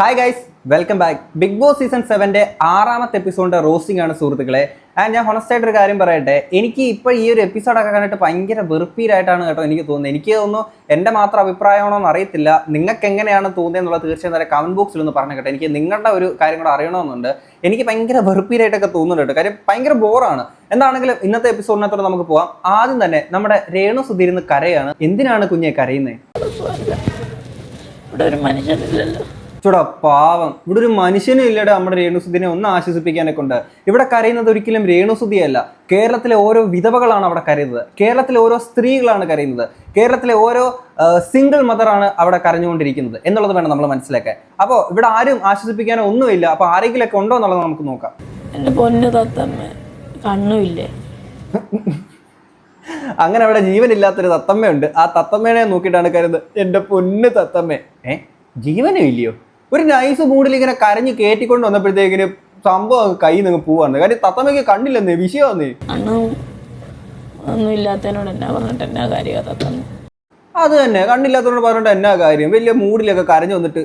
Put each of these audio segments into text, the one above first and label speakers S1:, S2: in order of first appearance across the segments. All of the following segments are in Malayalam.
S1: Hi guys welcome back Big Boss season സെവന്റെ ആറാമത്തെ എപ്പിസോഡിന്റെ റോസ്റ്റിംഗ് ആണ് സുഹൃത്തുക്കളെ. ആൻഡ് ഞാൻ ഹോണസ്റ്റ് ആയിട്ട് ഒരു കാര്യം പറയട്ടെ എനിക്ക് ഇപ്പോൾ ഈ ഒരു എപ്പിസോഡൊക്കെ കണ്ടിട്ട് ഭയങ്കര വെറുപ്പീരായിട്ടാണ് കേട്ടോ എനിക്ക് തോന്നുന്നത്. എനിക്ക് തോന്നുന്നു എന്റെ മാത്രം അഭിപ്രായമാണോ എന്ന് അറിയത്തില്ല. നിങ്ങൾക്ക് എങ്ങനെയാണ് തോന്നിയത് എന്നുള്ളത് തീർച്ചയായും നേരെ കമന്റ് ബോക്സിൽ ഒന്ന് പറഞ്ഞു കേട്ടോ. എനിക്ക് നിങ്ങളുടെ ഒരു കാര്യം കൂടെ അറിയണമെന്നുണ്ട്. എനിക്ക് ഭയങ്കര വെറുപ്പീരായിട്ടൊക്കെ തോന്നുന്നുണ്ട് കാര്യം ഭയങ്കര ബോറാണ് എന്താണെങ്കിലും ഇന്നത്തെ എപ്പിസോഡിനകത്തോടെ നമുക്ക് പോവാം. ആദ്യം തന്നെ നമ്മുടെ രേണു സുധീരുന്ന് കരയാണ്. എന്തിനാണ് കുഞ്ഞെ കരയുന്നത്
S2: ഇവിടെ ഒരു മനുഷ്യനില്ലല്ലോ.
S1: ചൂടാ പാവം. ഇവിടെ ഒരു മനുഷ്യനും ഇല്ലടാ നമ്മുടെ രേണുസുദിനെ ഒന്ന് ആശ്വസിപ്പിക്കാനൊക്കെ ഉണ്ട്. ഇവിടെ കരയുന്നത് ഒരിക്കലും രേണുസുദ്ധിയല്ല കേരളത്തിലെ ഓരോ വിധവകളാണ് അവിടെ കരയുന്നത്. കേരളത്തിലെ ഓരോ സ്ത്രീകളാണ് കരയുന്നത്. കേരളത്തിലെ ഓരോ സിംഗിൾ മദറാണ് അവിടെ കരഞ്ഞുകൊണ്ടിരിക്കുന്നത് എന്നുള്ളത് വേണം നമ്മൾ മനസ്സിലാക്കാൻ. അപ്പോൾ ഇവിടെ ആരും ആശ്വസിപ്പിക്കാനോ ഒന്നുമില്ല. അപ്പോൾ ആരെങ്കിലൊക്കെ ഉണ്ടോ എന്നുള്ളത് നമുക്ക് നോക്കാം.
S2: എന്റെ പൊന്നു തത്തമ്മ കണ്ണുമില്ലേ?
S1: അങ്ങനെ അവിടെ ജീവനില്ലാത്തൊരു തത്തമ്മയുണ്ട്. ആ തത്തമ്മേനെ നോക്കിയിട്ടാണ് കരുതുന്നത് എന്റെ പൊന്ന് തത്തമ്മ. ഏ? ജീവനും ഇല്ലയോ ഒരു നൈസ് മൂഡിൽ ഇങ്ങനെ കരഞ്ഞ് കയറ്റിക്കൊണ്ട് വന്നപ്പോഴത്തേക്കിന് സംഭവം കൈ നിങ്ങൾ പോവാണ്. കാര്യം തത്തമ്മയ്ക്ക് കണ്ടില്ലെന്നേ വിഷയമാന്നേ.
S2: കണ്ണും ഒന്നും ഇല്ലാത്തതിനോട് എന്നാ പറഞ്ഞിട്ട് എന്നാ കാര്യമാ തത്തമ്മ?
S1: അത് തന്നെ കണ്ടില്ലാത്തതുകൊണ്ട് പറഞ്ഞിട്ട് എന്നാ കാര്യം? വലിയ മൂഡിലൊക്കെ കരഞ്ഞു വന്നിട്ട്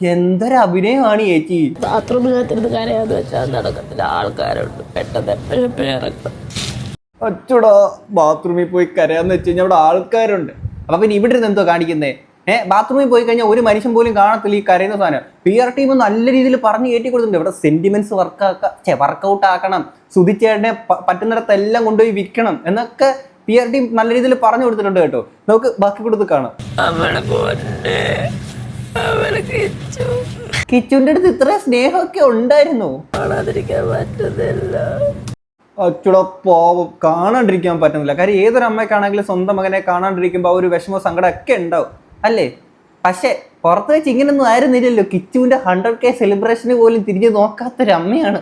S1: എന്തൊരു അഭിനയമാണ് ചേച്ചി.
S2: ബാത്റൂമിനകത്തിരുന്ന് കരയാന്ന് വെച്ചാൽ നടക്കത്തില്ല. ആൾക്കാരുണ്ട് പെട്ടെന്ന് എപ്പോഴും എപ്പോഴും ഇറക്കും
S1: അച്ചോടാ ബാത്റൂമിൽ പോയി കരയാന്ന് വെച്ച് കഴിഞ്ഞാൽ അവിടെ ആൾക്കാരുണ്ട്. അപ്പൊ പിന്നെ ഇവിടെ ഇരുന്ന് എന്തോ കാണിക്കുന്നേ? ഏഹ് ബാത്റൂമിൽ പോയി കഴിഞ്ഞാൽ ഒരു മനുഷ്യൻ പോലും കാണത്തില്ല ഈ കരയുന്ന സാധനം. പി ആർ ടീം നല്ല രീതിയിൽ പറഞ്ഞ് കയറ്റി കൊടുത്തിട്ടുണ്ട് ഇവിടെ സെന്റിമെന്റ്സ് വർക്ക് വർക്കൗട്ട് ആക്കണം. സുധിച്ചേട്ടനെ പ- പറ്റുന്നിടത്തെല്ലാം കൊണ്ടുപോയി വിൽക്കണം എന്നൊക്കെ പി ആർ ടീം നല്ല രീതിയിൽ പറഞ്ഞു കൊടുത്തിട്ടുണ്ട് കേട്ടോ. നമുക്ക് ബാക്കി കൊടുത്ത് കാണാം. കിച്ചുവിന്റെ അടുത്ത് ഇത്ര സ്നേഹമൊക്കെ ഉണ്ടായിരുന്നു. അച്ചുട പാവം കാണാണ്ടിരിക്കാൻ പറ്റുന്നില്ല. കാര്യം ഏതൊരു അമ്മയ്ക്കാണെങ്കിലും സ്വന്തം മകനെ കാണാണ്ടിരിക്കുമ്പോൾ ആ ഒരു വിഷമോ സങ്കടം ഒക്കെ ഉണ്ടാവും. അല്ലേ? പക്ഷേ പുറത്ത് വെച്ച് ഇങ്ങനൊന്നും ആയിരുന്നില്ലല്ലോ. കിച്ചുവിന്റെ ഹൺഡ്രഡ് കെ സെലിബ്രേഷന് പോലും തിരിഞ്ഞ് നോക്കാത്തൊരു അമ്മയാണ്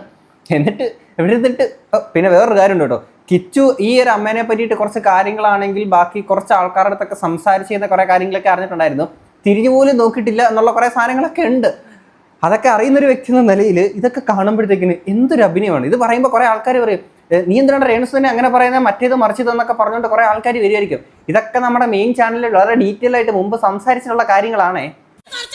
S1: എന്നിട്ട് എവിടെ നിന്നിട്ട് പിന്നെ വേറൊരു കാര്യമുണ്ട് കേട്ടോ. കിച്ചു ഈ ഒരു അമ്മേനെ പറ്റിയിട്ട് കുറച്ച് കാര്യങ്ങളാണെങ്കിൽ ബാക്കി കുറച്ച് ആൾക്കാരുടെ അടുത്തൊക്കെ സംസാരിച്ച് ചെയ്യുന്ന കുറേ കാര്യങ്ങളൊക്കെ അറിഞ്ഞിട്ടുണ്ടായിരുന്നു. തിരിഞ്ഞു പോലും നോക്കിയിട്ടില്ല എന്നുള്ള കുറേ സാധനങ്ങളൊക്കെ ഉണ്ട്. അതൊക്കെ അറിയുന്നൊരു വ്യക്തി എന്ന നിലയിൽ ഇതൊക്കെ കാണുമ്പോഴത്തേക്കിന് എന്തൊരു അഭിനയമാണ്. ഇത് പറയുമ്പോൾ കുറേ ആൾക്കാർ പറയും "ഏ, നീ എന്തിനാണ് രേണുസ് തന്നെ അങ്ങനെ പറയുന്നത് മറ്റേത് മറിച്ചതെന്നൊക്കെ പറഞ്ഞുകൊണ്ട് കുറെ ആൾക്കാർ വരുമായിരിക്കും ഇതൊക്കെ നമ്മുടെ മെയിൻ ചാനലിൽ വളരെ ഡീറ്റെയിൽ ആയിട്ട് മുമ്പ് സംസാരിച്ചിട്ടുള്ള കാര്യങ്ങളാണേ.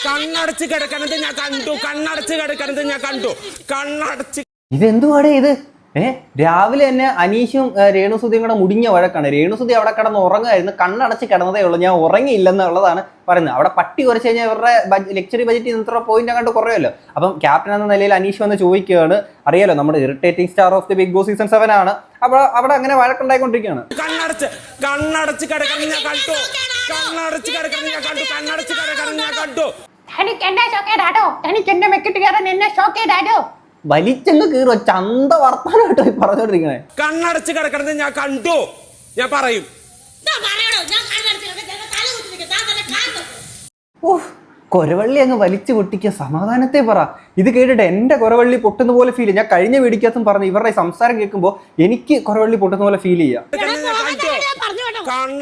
S3: കണ്ണടച്ച് കിടക്കണത് ഞാൻ കണ്ടു. കണ്ണടച്ച് കിടക്കണത് ഞാൻ കണ്ടു. കണ്ണടച്ച്
S1: ഇതെന്തുവാടേ ഇത്? ഏ? രാവിലെ തന്നെ അനീഷും രേണുസുതിയും കൂടെ മുടിഞ്ഞ വഴക്കാണ്. രേണുസുതി അവിടെ കിടന്ന് ഉറങ്ങുമായിരുന്നു. കണ്ണടച്ച് കിടന്നതേ ഉള്ളൂ. ഞാൻ ഉറങ്ങിയില്ലെന്നുള്ളതാണ് പറയുന്നത്. അവിടെ പട്ടി കുറച്ച് കഴിഞ്ഞാൽ ഇവരുടെ ലെക്ചറി ബജറ്റ് ഇത്ര പോയിന്റ് കണ്ട് കുറയുമല്ലോ. അപ്പം ക്യാപ്റ്റൻ എന്ന നിലയിൽ അനീഷ് വന്ന് ചോദിക്കുകയാണ് അറിയാലോ നമ്മുടെ irritating star of the Big Boss season seven ആണ്. അപ്പോൾ അവിടെ അങ്ങനെ വഴക്കുണ്ടായിക്കൊണ്ടിരിക്കുകയാണ്.
S3: കണ്ണടച്ച് ഞാൻ കണ്ടു. കണ്ണടച്ച് ഞാൻ കണ്ടു. കണ്ണടച്ച് ഞാൻ കണ്ടു.
S4: തനിക്ക് എന്നെ തനിക്ക് എന്റെ എന്നെ
S1: വലിച്ചങ്ങ് കീറോ ചന്ത വർത്താനായിട്ടോ ഈ പറഞ്ഞോണ്ടിരിക്കണേ.
S3: കണ്ണടച്ച് കിടക്കണത് ഞാൻ കണ്ടു. ഞാൻ പറയും.
S1: ഓഹ് കൊരവള്ളി അങ്ങ് വലിച്ചു പൊട്ടിക്കുക. സമാധാനത്തെ പറ. ഇത് കേട്ടിട്ട് എന്റെ കൊരവള്ളി പൊട്ടുന്ന പോലെ ഫീൽ ഞാൻ കഴിഞ്ഞ വീടിക്കകത്തും പറഞ്ഞു ഇവരുടെ സംസാരം കേൾക്കുമ്പോൾ എനിക്ക് കൊരവള്ളി പൊട്ടുന്ന പോലെ ഫീൽ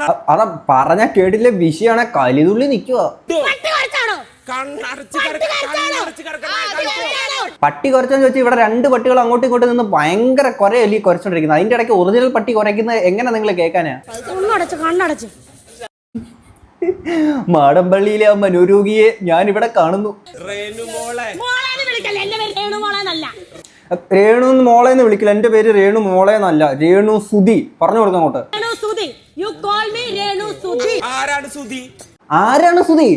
S1: അ- അതാ പറഞ്ഞ കേട്ടില്ല? വിഷയമാണ് കലിതുള്ളി നിൽക്കുക
S3: കണ്ണടച്ച്
S1: പട്ടി കുറച്ചെന്ന് വെച്ചാൽ ഇവിടെ രണ്ട് പട്ടികൾ അങ്ങോട്ടും ഇങ്ങോട്ടും നിന്ന് ഭയങ്കര കുറെ അല്ലെങ്കിൽ കുറച്ചോണ്ടിരിക്കുന്നത് അതിന്റെ ഇടയ്ക്ക് ഒറിജിനൽ പട്ടി കുറയ്ക്കുന്നത് എങ്ങനെ നിങ്ങൾ കേൾക്കാനാ? മാടമ്പള്ളിയിലെ ആ മനോരോഗിയെ ഞാൻ ഇവിടെ കാണുന്നു.
S4: രേണു
S1: മോളെ. എന്ന് വിളിക്കില്ല? എന്റെ പേര് രേണു മോളെ എന്നല്ല. രേണു സുധി. പറഞ്ഞു കൊടുക്കാം അങ്ങോട്ട്.
S3: ആരാണ് സുധി?
S1: ആരാണ് സുധി?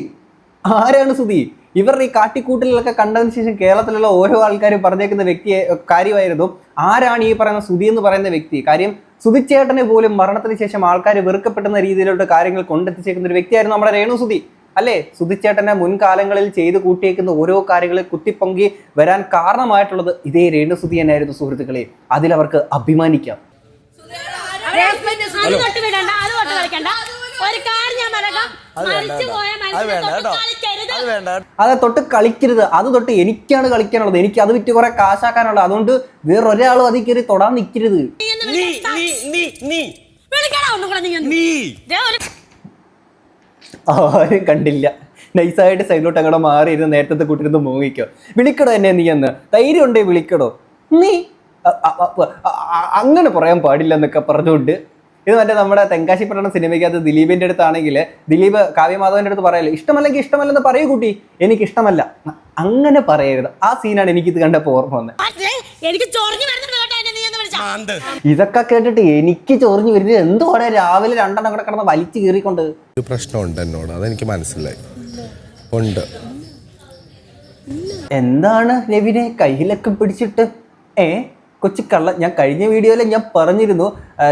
S1: ആരാണ് സുധി? ഇവരുടെ ഈ കാട്ടിക്കൂട്ടിലൊക്കെ കണ്ടതിന് ശേഷം കേരളത്തിലുള്ള ഓരോ ആൾക്കാരും പറഞ്ഞേക്കുന്ന വ്യക്തിയെ കാര്യമായിരുന്നു. ആരാണ് ഈ പറയുന്ന സുധി എന്ന് പറയുന്ന വ്യക്തി? കാര്യം സുധിച്ചേട്ടനെ പോലും മരണത്തിന് ശേഷം ആൾക്കാർ വെറുക്കപ്പെടുന്ന രീതിയിലോട്ട് കാര്യങ്ങൾ കൊണ്ടെത്തിച്ചേക്കുന്ന ഒരു വ്യക്തിയായിരുന്നു നമ്മുടെ രേണു സുധി. അല്ലേ? സുധിച്ചേട്ടനെ മുൻകാലങ്ങളിൽ ചെയ്തു കൂട്ടിയേക്കുന്ന ഓരോ കാര്യങ്ങളെ കുത്തിപ്പൊങ്കി വരാൻ കാരണമായിട്ടുള്ളത് ഇതേ രേണു സുധി തന്നെയായിരുന്നു സുഹൃത്തുക്കളെ. അതിലവർക്ക് അഭിമാനിക്കാം.
S4: ഒരു കാര്യം ഞാൻ പറയാം പോയ മനുഷ്യനെ തൊട്ട് കളിക്കരുത്.
S1: അത് തൊട്ട് കളിക്കരുത്. അത് തൊട്ട് എനിക്കാണ് കളിക്കാനുള്ളത്. എനിക്ക് അത് വിറ്റ് കുറെ കാശാക്കാനുള്ളത്. അതുകൊണ്ട് വേറൊരാളും അതിൽ കയറി തൊടാൻ നിൽക്കരുത്
S3: നീ നീ നീ നീ
S4: ഒന്നും കൂടെ നീ
S3: നീ.
S4: ദേ ഒരു
S1: ആരും കണ്ടില്ല. നൈസായിട്ട് സൈഡിലോട്ട് അങ്ങോട്ട് മാറി ഇരുന്ന് നേരത്തെ കൂട്ടിരുന്ന് മൂങ്ങിക്കോ. വിളിക്കടോ എന്നെ നീ എന്ന്. ധൈര്യം ഉണ്ടേ വിളിക്കടോ. നീ അങ്ങനെ പറയാൻ പാടില്ല എന്നൊക്കെ പറഞ്ഞുകൊണ്ട് ഇത് മറ്റേ നമ്മുടെ തെങ്കാശി പട്ടണം സിനിമയ്ക്കകത്ത് ദിലീപിന്റെ അടുത്താണെങ്കിൽ ദിലീപ് കാവ്യമാധവന്റെ അടുത്ത് പറയല്ലേ ഇഷ്ടമല്ലെങ്കിൽ ഇഷ്ടമല്ലെന്ന് പറയൂ കുട്ടി എനിക്ക് ഇഷ്ടമല്ല അങ്ങനെ പറയരുത്. ആ സീനാണ് എനിക്ക് ഇത് കണ്ടപ്പോൾ ഓർമ്മ വന്നത്
S4: എനിക്ക് ചൊറിഞ്ഞു വരുന്നുണ്ട് എന്നെ നീ എന്ന് വിളിച്ചാ.
S3: മാന്ത്.
S1: ഇതൊക്കെ കേട്ടിട്ട് എനിക്ക് ചൊറിഞ്ഞു വരുന്നത് എന്തോടെ രാവിലെ രണ്ടെണ്ണം കൂടെ കിടന്ന് വലിച്ചു കീറിക്കൊണ്ട്?
S5: ഒരു പ്രശ്നമുണ്ട് എന്നോട് അതെനിക്ക് മനസ്സിലായി. ഉണ്ട്.
S1: എന്താണ് രവിനെ കയ്യിലൊക്കെ പിടിച്ചിട്ട്? ഏ? കൊച്ചു കള്ള ഞാൻ കഴിഞ്ഞ വീഡിയോയിൽ ഞാൻ പറഞ്ഞിരുന്നു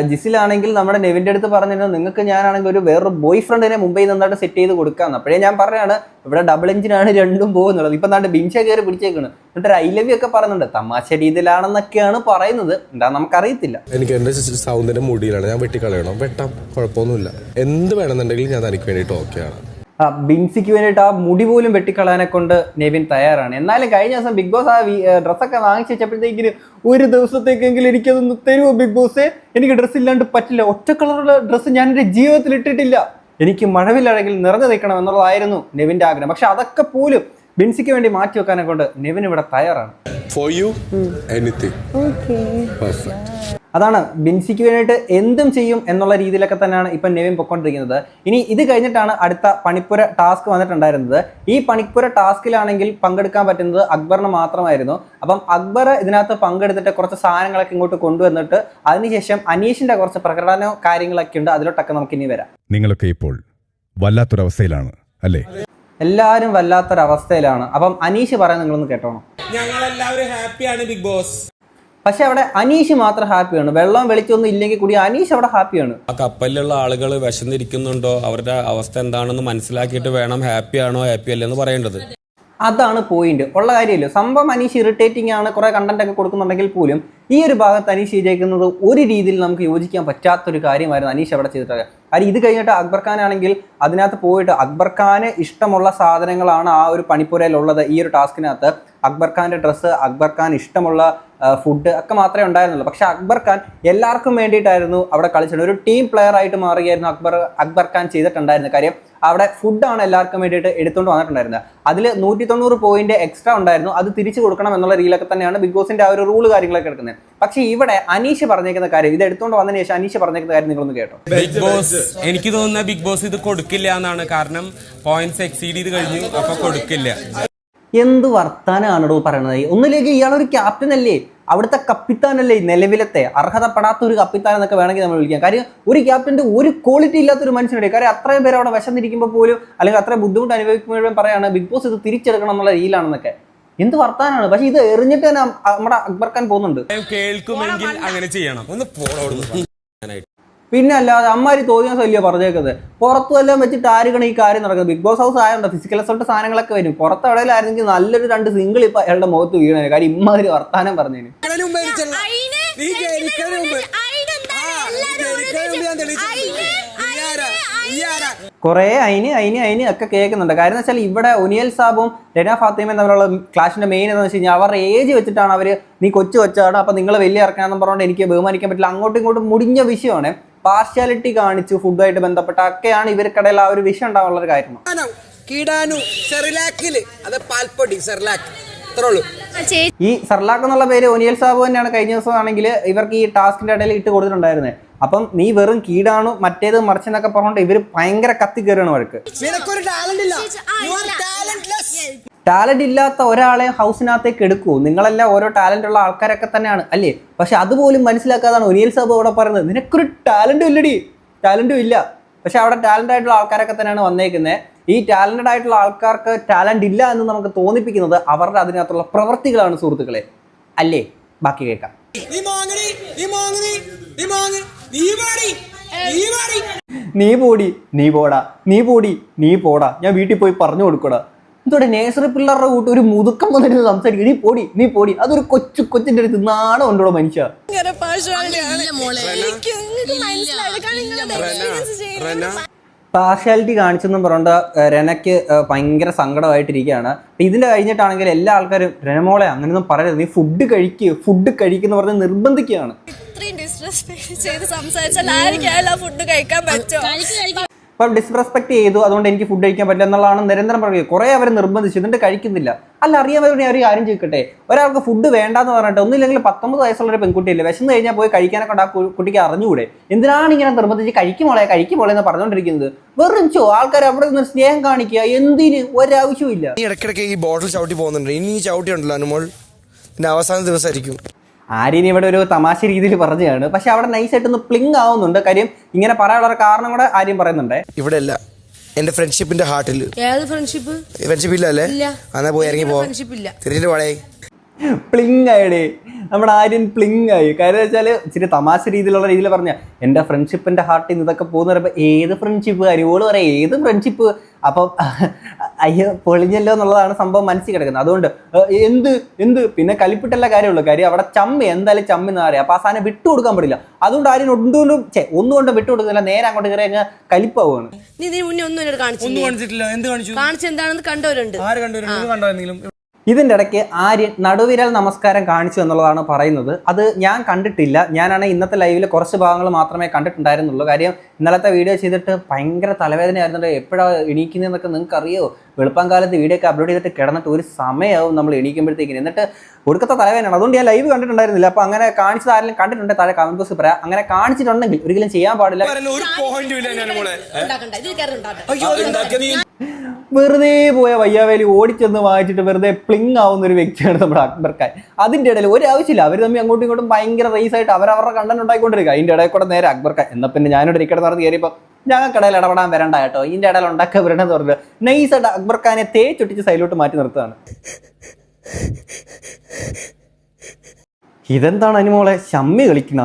S1: ജിസിലാണെങ്കിൽ നമ്മുടെ നെവിന്റെ അടുത്ത് പറഞ്ഞിരുന്നു നിങ്ങൾക്ക് ഞാനാണെങ്കിൽ ഒരു വേറൊരു ബോയ് ഫ്രണ്ടിനെ മുംബൈയിൽ നന്നായിട്ട് സെറ്റ് ചെയ്ത് കൊടുക്കാമെന്ന് അപ്പോഴേ ഞാൻ പറയാണ് ഇവിടെ ഡബിൾ എഞ്ചിനാണ് രണ്ടും പോകുന്നുള്ളത്. ഇപ്പം നാണ്ട് ബിൻഷ കയറി പിടിച്ചേക്കാണ്. എന്നിട്ട് ഒരു ഐ ലവ് ഒക്കെ പറയുന്നുണ്ട്. തമാശ രീതിയിലാണെന്നൊക്കെയാണ് പറയുന്നത്. എന്താ നമുക്കറിയത്തില്ല.
S5: എനിക്ക് എന്റെ സൗന്ദര്യം മുടിയിലാണ്. ഞാൻ വെട്ടിക്കളയണം. വെട്ടാം. കുഴപ്പമൊന്നുമില്ല. എന്ത് വേണമെന്നുണ്ടെങ്കിലും ഞാൻ തനിക്ക് വേണ്ടിയിട്ട് ഓക്കെയാണ്.
S1: ആ ബിൻസിക്ക് വേണ്ടിയിട്ട് ആ മുടി പോലും വെട്ടിക്കളയാനെ കൊണ്ട് നെവിൻ തയ്യാറാണ്. എന്നാലും കഴിഞ്ഞ ദിവസം ബിഗ് ബോസ് ആ ഡ്രസ്സൊക്കെ വാങ്ങിച്ചു വെച്ചപ്പോഴത്തേക്കിന് ഒരു ദിവസത്തേക്കെങ്കിലും എനിക്കതൊന്ന് തരുമോ ബിഗ് ബോസ്? എനിക്ക് ഡ്രസ്സ് ഇല്ലാണ്ട് പറ്റില്ല. ഒറ്റ കളറുള്ള ഡ്രസ്സ് ഞാൻ എന്റെ ജീവിതത്തിൽ ഇട്ടിട്ടില്ല. എനിക്ക് മഴവിലാണെങ്കിൽ നിറഞ്ഞു നിൽക്കണം എന്നുള്ളതായിരുന്നു നെവിന്റെ ആഗ്രഹം. പക്ഷെ അതൊക്കെ പോലും ബിൻസിക്ക് വേണ്ടി മാറ്റി വെക്കാനെ കൊണ്ട് നെവിൻ ഇവിടെ തയ്യാറാണ്.
S5: ഫോർ യു എനിത്തിങ് പെർഫെക്റ്റ്
S1: അതാണ് ബിൻസിക്ക് വേണ്ടിയിട്ട് എന്തും ചെയ്യും എന്നുള്ള രീതിയിലൊക്കെ തന്നെയാണ് ഇപ്പം നെവിൻ പൊയ്ക്കൊണ്ടിരിക്കുന്നത്. ഇനി ഇത് കഴിഞ്ഞിട്ടാണ് അടുത്ത പണിപ്പുര ടാസ്ക് വന്നിട്ടുണ്ടായിരുന്നത്. ഈ പണിപ്പുര ടാസ്കിലാണെങ്കിൽ പങ്കെടുക്കാൻ പറ്റുന്നത് അക്ബറിന് മാത്രമായിരുന്നു. അപ്പം അക്ബർ ഇതിനകത്ത് പങ്കെടുത്തിട്ട് കുറച്ച് സാധനങ്ങളൊക്കെ ഇങ്ങോട്ട് കൊണ്ടുവന്നിട്ട് അതിനുശേഷം അനീഷിന്റെ കുറച്ച് പ്രകടന കാര്യങ്ങളൊക്കെ ഉണ്ട്. അതിലോട്ടൊക്കെ നമുക്ക് ഇനി വരാം.
S6: നിങ്ങളൊക്കെ ഇപ്പോൾ വല്ലാത്തൊരവസ്ഥയിലാണ് അല്ലേ?
S1: എല്ലാവരും വല്ലാത്തൊരവസ്ഥയിലാണ്. അപ്പം അനീഷ് പറയാൻ നിങ്ങളൊന്ന് കേട്ടോണം.
S3: ഞങ്ങളെല്ലാവരും ഹാപ്പിയാണ് ബിഗ് ബോസ്.
S1: പക്ഷെ അവിടെ അനീഷ് മാത്രം ഹാപ്പിയാണ്. വെള്ളം വെളിച്ചൊന്നും ഇല്ലെങ്കിൽ കൂടി അനീഷ് അവിടെ ഹാപ്പിയാണ്.
S7: ആ കപ്പലിലുള്ള ആളുകൾ വിശന്നിരിക്കുന്നുണ്ടോ? അവരുടെ അവസ്ഥ എന്താണെന്ന് മനസ്സിലാക്കിയിട്ട് വേണം ഹാപ്പി ആണോ ഹാപ്പി അല്ലെന്ന് പറയേണ്ടത്.
S1: അതാണ് പോയിന്റ് ഉള്ള കാര്യമില്ല. സംഭവം അനീഷ് ഇറിറ്റേറ്റിംഗ് ആണ്. കുറെ കണ്ടന്റ് ഒക്കെ കൊടുക്കുന്നുണ്ടെങ്കിൽ പോലും ഈ ഒരു ഭാഗത്ത് അനീഷ് ചെയ്തേക്കുന്നത് ഒരു രീതിയിൽ നമുക്ക് യോജിക്കാൻ പറ്റാത്തൊരു കാര്യമായിരുന്നു അനീഷ് അവിടെ ചെയ്തിട്ടുള്ളത്. കാര്യം ഇത് കഴിഞ്ഞിട്ട് അക്ബർ ഖാൻ ആണെങ്കിൽ അതിനകത്ത് പോയിട്ട് അക്ബർ ഖാന് ഇഷ്ടമുള്ള സാധനങ്ങളാണ് ആ ഒരു പണിപ്പുരയിലുള്ളത് ഈ ഒരു ടാസ്കിനകത്ത് അക്ബർ ഖാന്റെ ഡ്രസ്സ് അക്ബർ ഖാൻ ഇഷ്ടമുള്ള ഫുഡ് ഒക്കെ മാത്രമേ ഉണ്ടായിരുന്നുള്ളൂ. പക്ഷെ അക്ബർ ഖാൻ എല്ലാവർക്കും വേണ്ടിയിട്ടായിരുന്നു അവിടെ കളിച്ചത്. ഒരു ടീം പ്ലെയർ ആയിട്ട് മാറുകയായിരുന്നു അക്ബർ അക്ബർ ഖാൻ ചെയ്തിട്ടുണ്ടായിരുന്നത് കാര്യം. അവിടെ ഫുഡാണ് എല്ലാവർക്കും വേണ്ടിയിട്ട് എടുത്തുകൊണ്ട് വന്നിട്ടുണ്ടായിരുന്നത്. അതിൽ നൂറ്റി തൊണ്ണൂറ് പോയിന്റ് എക്സ്ട്രാ ഉണ്ടായിരുന്നു. അത് തിരിച്ചു കൊടുക്കണം എന്നുള്ള രീതിയിലൊക്കെ തന്നെയാണ് ബിഗ് ബോസിന്റെ ആ ഒരു റൂൾ കാര്യങ്ങളൊക്കെ എടുക്കുന്നത്. പക്ഷേ ഇവിടെ അനീഷ് പറഞ്ഞേക്കുന്ന കാര്യം ഇത് എടുത്തുകൊണ്ട് വന്നതിന് ശേഷം അനീഷ് പറഞ്ഞേക്കുന്ന കാര്യം നിങ്ങളൊന്ന് കേട്ടോ.
S3: ബിഗ് ബോസ് എനിക്ക് തോന്നുന്ന ബിഗ് ബോസ് ഇത് കൊടുക്കില്ല എന്നാണ്. കാരണം പോയിന്റ്സ് എക്സീഡ് ചെയ്ത് കഴിഞ്ഞു അപ്പൊ കൊടുക്കില്ല.
S1: എന്ത് വർത്താനാണോ പറയുന്നത് ഒന്നിലേക്ക് ഇയാളൊരു ക്യാപ്റ്റൻ അല്ലേ അവിടുത്തെ കപ്പിത്താനല്ലേ നിലവിലത്തെ? അർഹതപ്പെടാത്ത ഒരു കപ്പിത്താൻ എന്നൊക്കെ വേണമെങ്കിൽ നമ്മൾ വിളിക്കാം. കാര്യം ഒരു ക്യാപ്റ്റന്റെ ഒരു ക്വാളിറ്റി ഇല്ലാത്ത ഒരു മനുഷ്യനുണ്ട്. കാര്യം അത്രയും പേര് അവിടെ വിശന്നിരിക്കുമ്പോൾ പോലും അല്ലെങ്കിൽ അത്രയും ബുദ്ധിമുട്ട് അനുഭവിക്കുമ്പോഴും പറയാണ് ബിഗ് ബോസ് ഇത് തിരിച്ചെടുക്കണം എന്നുള്ള രീതിയിലാണെന്നൊക്കെ. എന്ത് വർത്താനാണ്? പക്ഷെ ഇത് എറിഞ്ഞിട്ട് തന്നെ നമ്മുടെ അക്ബർ ഖാൻ പോകുന്നുണ്ട്.
S3: കേൾക്കുമെങ്കിൽ അങ്ങനെ ചെയ്യണം. ഒന്ന്
S1: പിന്നെ അല്ലാതെ അമ്മാരി തോന്നിയ വലിയ പറഞ്ഞേക്കുന്നത്? പുറത്തു എല്ലാം വെച്ചിട്ട് ആരുകണം ഈ കാര്യം നടക്കുന്നത്? ബിഗ് ബോസ് ഹൗസ് ആയതുകൊണ്ട് ഫിസിക്കൽ അസോൾട്ട് സാധനങ്ങളൊക്കെ വരും. പുറത്ത് എവിടെയെങ്കിലായിരുന്നെങ്കിൽ നല്ലൊരു രണ്ട് സിംഗിൾ ഇപ്പൊ അയാളുടെ മുഖത്ത് വീണേ കാര്യം ഇമ്മാതിരി വർത്താനം
S3: പറഞ്ഞേന്.
S1: കുറേ അയിന് അയിന് അയിന് ഒക്കെ കേൾക്കുന്നുണ്ട്. കാര്യം എന്ന് വെച്ചാൽ ഇവിടെ ഒനിയൽ സാബും രന ഫാത്തിമയും തമ്മിലുള്ള ക്ലാഷിന്റെ മെയിൻ എന്ന് വെച്ച് കഴിഞ്ഞാൽ അവരുടെ ഏജ് വെച്ചിട്ടാണ് അവർ നീ കൊച്ചു വെച്ചാണ് അപ്പൊ നിങ്ങൾ വലിയ ഇറക്കാനെന്ന് പറഞ്ഞുകൊണ്ട് എനിക്ക് ബഹുമാനിക്കാൻ പറ്റില്ല. അങ്ങോട്ടും ഇങ്ങോട്ടും മുടിഞ്ഞ വിഷയമാണ്. പാർഷ്യാലിറ്റി കാണിച്ചു ഫുഡുമായിട്ട് ബന്ധപ്പെട്ട ഒക്കെയാണ് ഇവർക്കിടയിൽ ആ ഒരു വിഷം ഉണ്ടാവാനുള്ള ഒരു കാര്യം
S8: കീടാനു അത് പാൽപ്പൊടി സെറിലാക്ക്.
S1: ഈ സർലാക്ക് എന്നുള്ള പേര് ഒനിയൽ സാബു തന്നെയാണ് കഴിഞ്ഞ ദിവസം ആണെങ്കിൽ ഇവർക്ക് ഈ ടാസ്കിന്റെ ഇടയിൽ ഇട്ട് കൊടുത്തിട്ടുണ്ടായിരുന്നത് അപ്പം നീ വെറും കീടാണു മറ്റേത് മറിച്ചെന്നൊക്കെ പറഞ്ഞുകൊണ്ട് ഇവർ ഭയങ്കര കത്തി കയറുകയാണ് വഴക്ക്.
S8: നിനക്കൊരു ടാലന്റ്.
S1: ടാലന്റ് ഇല്ലാത്ത ഒരാളെ ഹൗസിനകത്തേക്ക് എടുക്കൂ. നിങ്ങളെല്ലാം ഓരോ ടാലന്റ് ഉള്ള ആൾക്കാരൊക്കെ തന്നെയാണ് അല്ലേ? പക്ഷെ അതുപോലും മനസ്സിലാക്കാതാണ് ഒനിയൽ സാബ് അവിടെ പറയുന്നത്. നിനക്കൊരു ടാലന്റും ഇല്ലടി. ടാലന്റും ഇല്ല. പക്ഷെ അവിടെ ടാലന്റ് ആയിട്ടുള്ള ആൾക്കാരൊക്കെ തന്നെയാണ് വന്നേക്കുന്നത് ഈ ടാലന്റഡ് ആയിട്ടുള്ള ആൾക്കാർക്ക് ടാലന്റ് ഇല്ല എന്ന് നമുക്ക് തോന്നിപ്പിക്കുന്നത് അവരുടെ അതിനകത്തുള്ള പ്രവൃത്തികളാണ് സുഹൃത്തുക്കളെ. അല്ലേ? ബാക്കി കേൾക്കാം.
S8: നീ പോടി നീ പോടാ.
S1: നീ പോടി നീ പോടാ. ഞാൻ വീട്ടിൽ പോയി പറഞ്ഞു കൊടുക്കടാ. എന്തോടെ നേഴ്സറി പിള്ളേരുടെ കൂട്ട് ഒരു മുതുക്കം വന്നിട്ട് സംസാരിക്കും. നീ പോടി നീ പോടി. അതൊരു കൊച്ചു കൊച്ചിന്റെ അടുത്ത് നാണം ഉണ്ടോ മനുഷ്യ? പാർഷ്യാലിറ്റി കാണിച്ചെന്നും പറഞ്ഞ രനയ്ക്ക് ഭയങ്കര സങ്കടമായിട്ടിരിക്കുകയാണ്. ഇതിന്റെ കഴിഞ്ഞിട്ടാണെങ്കിൽ എല്ലാ ആൾക്കാരും രനമോളെ അങ്ങനെയൊന്നും പറയരുത്. നീ ഫുഡ് കഴിക്കുക ഫുഡ് കഴിക്കുന്ന പറഞ്ഞ് നിർബന്ധിക്കുകയാണ്.
S9: ഇത്രയും ഡിസ്റെസ്പെക്ട് ചെയ്ത് സംസാരിച്ചാൽ ആർക്കായാലും ഫുഡ് കഴിക്കാൻ പറ്റുമോ?
S1: അപ്പം ഡിസ്റെസ്പെക്ട് ചെയ്തു അതുകൊണ്ട് എനിക്ക് ഫുഡ് കഴിക്കാൻ പറ്റില്ല എന്നുള്ളതാണ് നിരന്തരം പറയുന്നത് കുറേ അവരെ നിർബന്ധിച്ചു എന്നിട്ട് കഴിക്കുന്നില്ല. അല്ല അറിയാൻ അവർ കാര്യം ചോദിക്കട്ടെ? ഒരാൾക്ക് ഫുഡ് വേണ്ടാന്ന് പറഞ്ഞിട്ട് ഒന്നുമില്ലെങ്കിൽ പത്തൊമ്പത് വയസ്സുള്ള ഒരു പെൺകുട്ടിയല്ലേ? വിശന്ന് കഴിഞ്ഞാൽ പോയി കഴിക്കാനൊക്കെ ആ കുട്ടിക്ക് അറിഞ്ഞുകൂടെ എന്തിനാണ് ഇങ്ങനെ നിർബന്ധിച്ച് കഴിക്കുമോളെ കഴിക്കുമോളെ എന്ന് പറഞ്ഞുകൊണ്ടിരിക്കുന്നത്? വെറും ചോ ആൾക്കാർ അവിടെ നിന്ന് സ്നേഹം കാണിക്കുക എന്തിന്? ഒരാവശ്യമില്ല
S9: ഈ ഇടയ്ക്കിടയ്ക്ക് ഈ ബോട്ടിൽ ചവിട്ടി പോകുന്നുണ്ട്. ഇനി ചവിട്ടി ഉണ്ടല്ലോ അനുമോൾ. പിന്നെ അവസാന ദിവസമായിരിക്കും.
S1: ആര്യൻ ഇവിടെ ഒരു തമാശ രീതിയിൽ പറഞ്ഞതാണ്. പക്ഷെ അവിടെ നൈസായിട്ടൊന്ന് പ്ലിങ് ആവുന്നുണ്ട്. കാര്യം ഇങ്ങനെ പറയാനുള്ള ഒരു കാരണം കൂടെ ആര്യം പറയുന്നുണ്ട്.
S9: ഇവിടെ അല്ല. എന്റെ ഫ്രണ്ട്ഷിപ്പിന്റെ ഹാർട്ടിൽ
S2: ഏത് ഫ്രണ്ട്ഷിപ്പ്
S9: ഫ്രണ്ട്ഷിപ്പ് ഇല്ല അല്ലേ?
S2: ഇല്ല.
S9: എന്നാ പോയി ഇറങ്ങി പോ.
S2: ഫ്രണ്ട്ഷിപ്പ് ഇല്ല.
S9: തിരിഞ്ഞിട്ട് പാടേ
S1: പ്ലിങ് ആയിടേ. നമ്മുടെ ആര്യൻ പ്ലിങ് ആയി. കാര്യം വെച്ചാൽ ഇച്ചിരി തമാശ രീതിയിലുള്ള രീതിയിൽ പറഞ്ഞ എന്റെ ഫ്രണ്ട്ഷിപ്പിന്റെ ഹാർട്ടിൽ നിന്ന് ഇതൊക്കെ പോകുന്ന പറയുമ്പോൾ ഏത് ഫ്രണ്ട്ഷിപ്പ് അരിവോൾ പറയാം ഏത് ഫ്രണ്ട്ഷിപ്പ് അപ്പം അയ്യോ പൊളിഞ്ഞല്ലോ എന്നുള്ളതാണ് സംഭവം മനസ്സിൽ കിടക്കുന്നത്. അതുകൊണ്ട് എന്ത്? എന്ത്? പിന്നെ കലിപ്പിട്ടല്ല കാര്യമുള്ളൂ. കാര്യം അവിടെ ചമ്മി എന്തായാലും ചമ്മി എന്ന് പറയാം. അപ്പോൾ ആ സാധനം വിട്ടു കൊടുക്കാൻ പറ്റില്ല അതുകൊണ്ട് ആരും ഒന്നുകൊണ്ടും ചേ ഒന്നുകൊണ്ടും വിട്ടു കൊടുക്കുന്നില്ല. നേരെ അങ്ങോട്ട് കയറി അങ്ങ് കലിപ്പാവുകയാണ്.
S2: നീ മുന്നേ ഒന്നും എന്നോട്
S8: ഒന്നും
S2: കാണിച്ചില്ല
S8: കാണിച്ചിട്ടില്ല. എന്ത് കാണിച്ചു?
S2: കാണിച്ചെന്താണെന്ന് കണ്ടവരുണ്ട്.
S8: ആര് കണ്ടവരുണ്ട്? കണ്ടോ എന്തെങ്കിലും?
S1: ഇതിന്റെ ഇടയ്ക്ക് ആര്യൻ നടുവിരൽ നമസ്കാരം കാണിച്ചു എന്നുള്ളതാണ് പറയുന്നത്. അത് ഞാൻ കണ്ടിട്ടില്ല. ഞാനാണ് ഇന്നത്തെ ലൈവിൽ കുറച്ച് ഭാഗങ്ങൾ മാത്രമേ കണ്ടിട്ടുണ്ടായിരുന്നുള്ളൂ. കാര്യം ഇന്നലത്തെ വീഡിയോ ചെയ്തിട്ട് ഭയങ്കര തലവേദനയായിരുന്നുണ്ട് എപ്പോഴാണ് എണീക്കുന്നതെന്നൊക്കെ നിങ്ങൾക്ക് അറിയോ വെളുപ്പം കാലത്ത് വീഡിയോ ഒക്കെ അപ്ലോഡ് ചെയ്തിട്ട് കിടന്നിട്ട് ഒരു സമയമാവും നമ്മൾ എണീക്കുമ്പോഴത്തേക്കിന്. എന്നിട്ട് ഒടുക്കത്തെ തലവേദനയാണ്. അതുകൊണ്ട് ഞാൻ ലൈവ് കണ്ടിട്ടുണ്ടായിരുന്നില്ല. അപ്പോൾ അങ്ങനെ കാണിച്ചത് ആരെങ്കിലും കണ്ടിട്ടുണ്ടെങ്കിൽ താഴെ കമന്റ് ബോക്സ് പറയാം. അങ്ങനെ കാണിച്ചിട്ടുണ്ടെങ്കിൽ ഒരിക്കലും ചെയ്യാൻ പാടില്ല. വെറുതെ പോയ വയ്യാവേലി ഓടിച്ചെന്ന് വായിച്ചിട്ട് വെറുതെ പ്ലിങ് ആവുന്ന ഒരു വ്യക്തിയാണ് നമ്മുടെ അക്ബർ ഖാൻ. അതിന്റെ ഇടയിൽ ഒരു ആവശ്യമില്ല. അവർ തമ്മിൽ അങ്ങോട്ടും ഇങ്ങോട്ടും ഭയങ്കര റേസ് ആയിട്ട് അവരവരുടെ കണ്ടന്റ് ഉണ്ടായിക്കൊണ്ടിരിക്കുക. അതിന്റെ ഇടയിൽ കൂടെ നേരെ അക്ബർ ഖാൻ. എന്നാൽ പിന്നെ ഞാനിവിടെ ഇരിക്കട്ടെ നടന്ന് കയറിയപ്പോൾ ഞങ്ങൾക്കിടയിൽ ഇടപെടാൻ വരണ്ട കേട്ടോ. ഇതിന്റെ ഇടയിൽ ഉണ്ടാക്കുക വരണമെന്ന് പറഞ്ഞിട്ട് നൈസായിട്ട് അക്ബർ ഖാനെ ചുട്ടിച്ച് സൈലോട്ട് മാറ്റി നിർത്തുകയാണ്. ഇതെന്താണ് അനുമോളെ ശമ്മി കളിക്കണ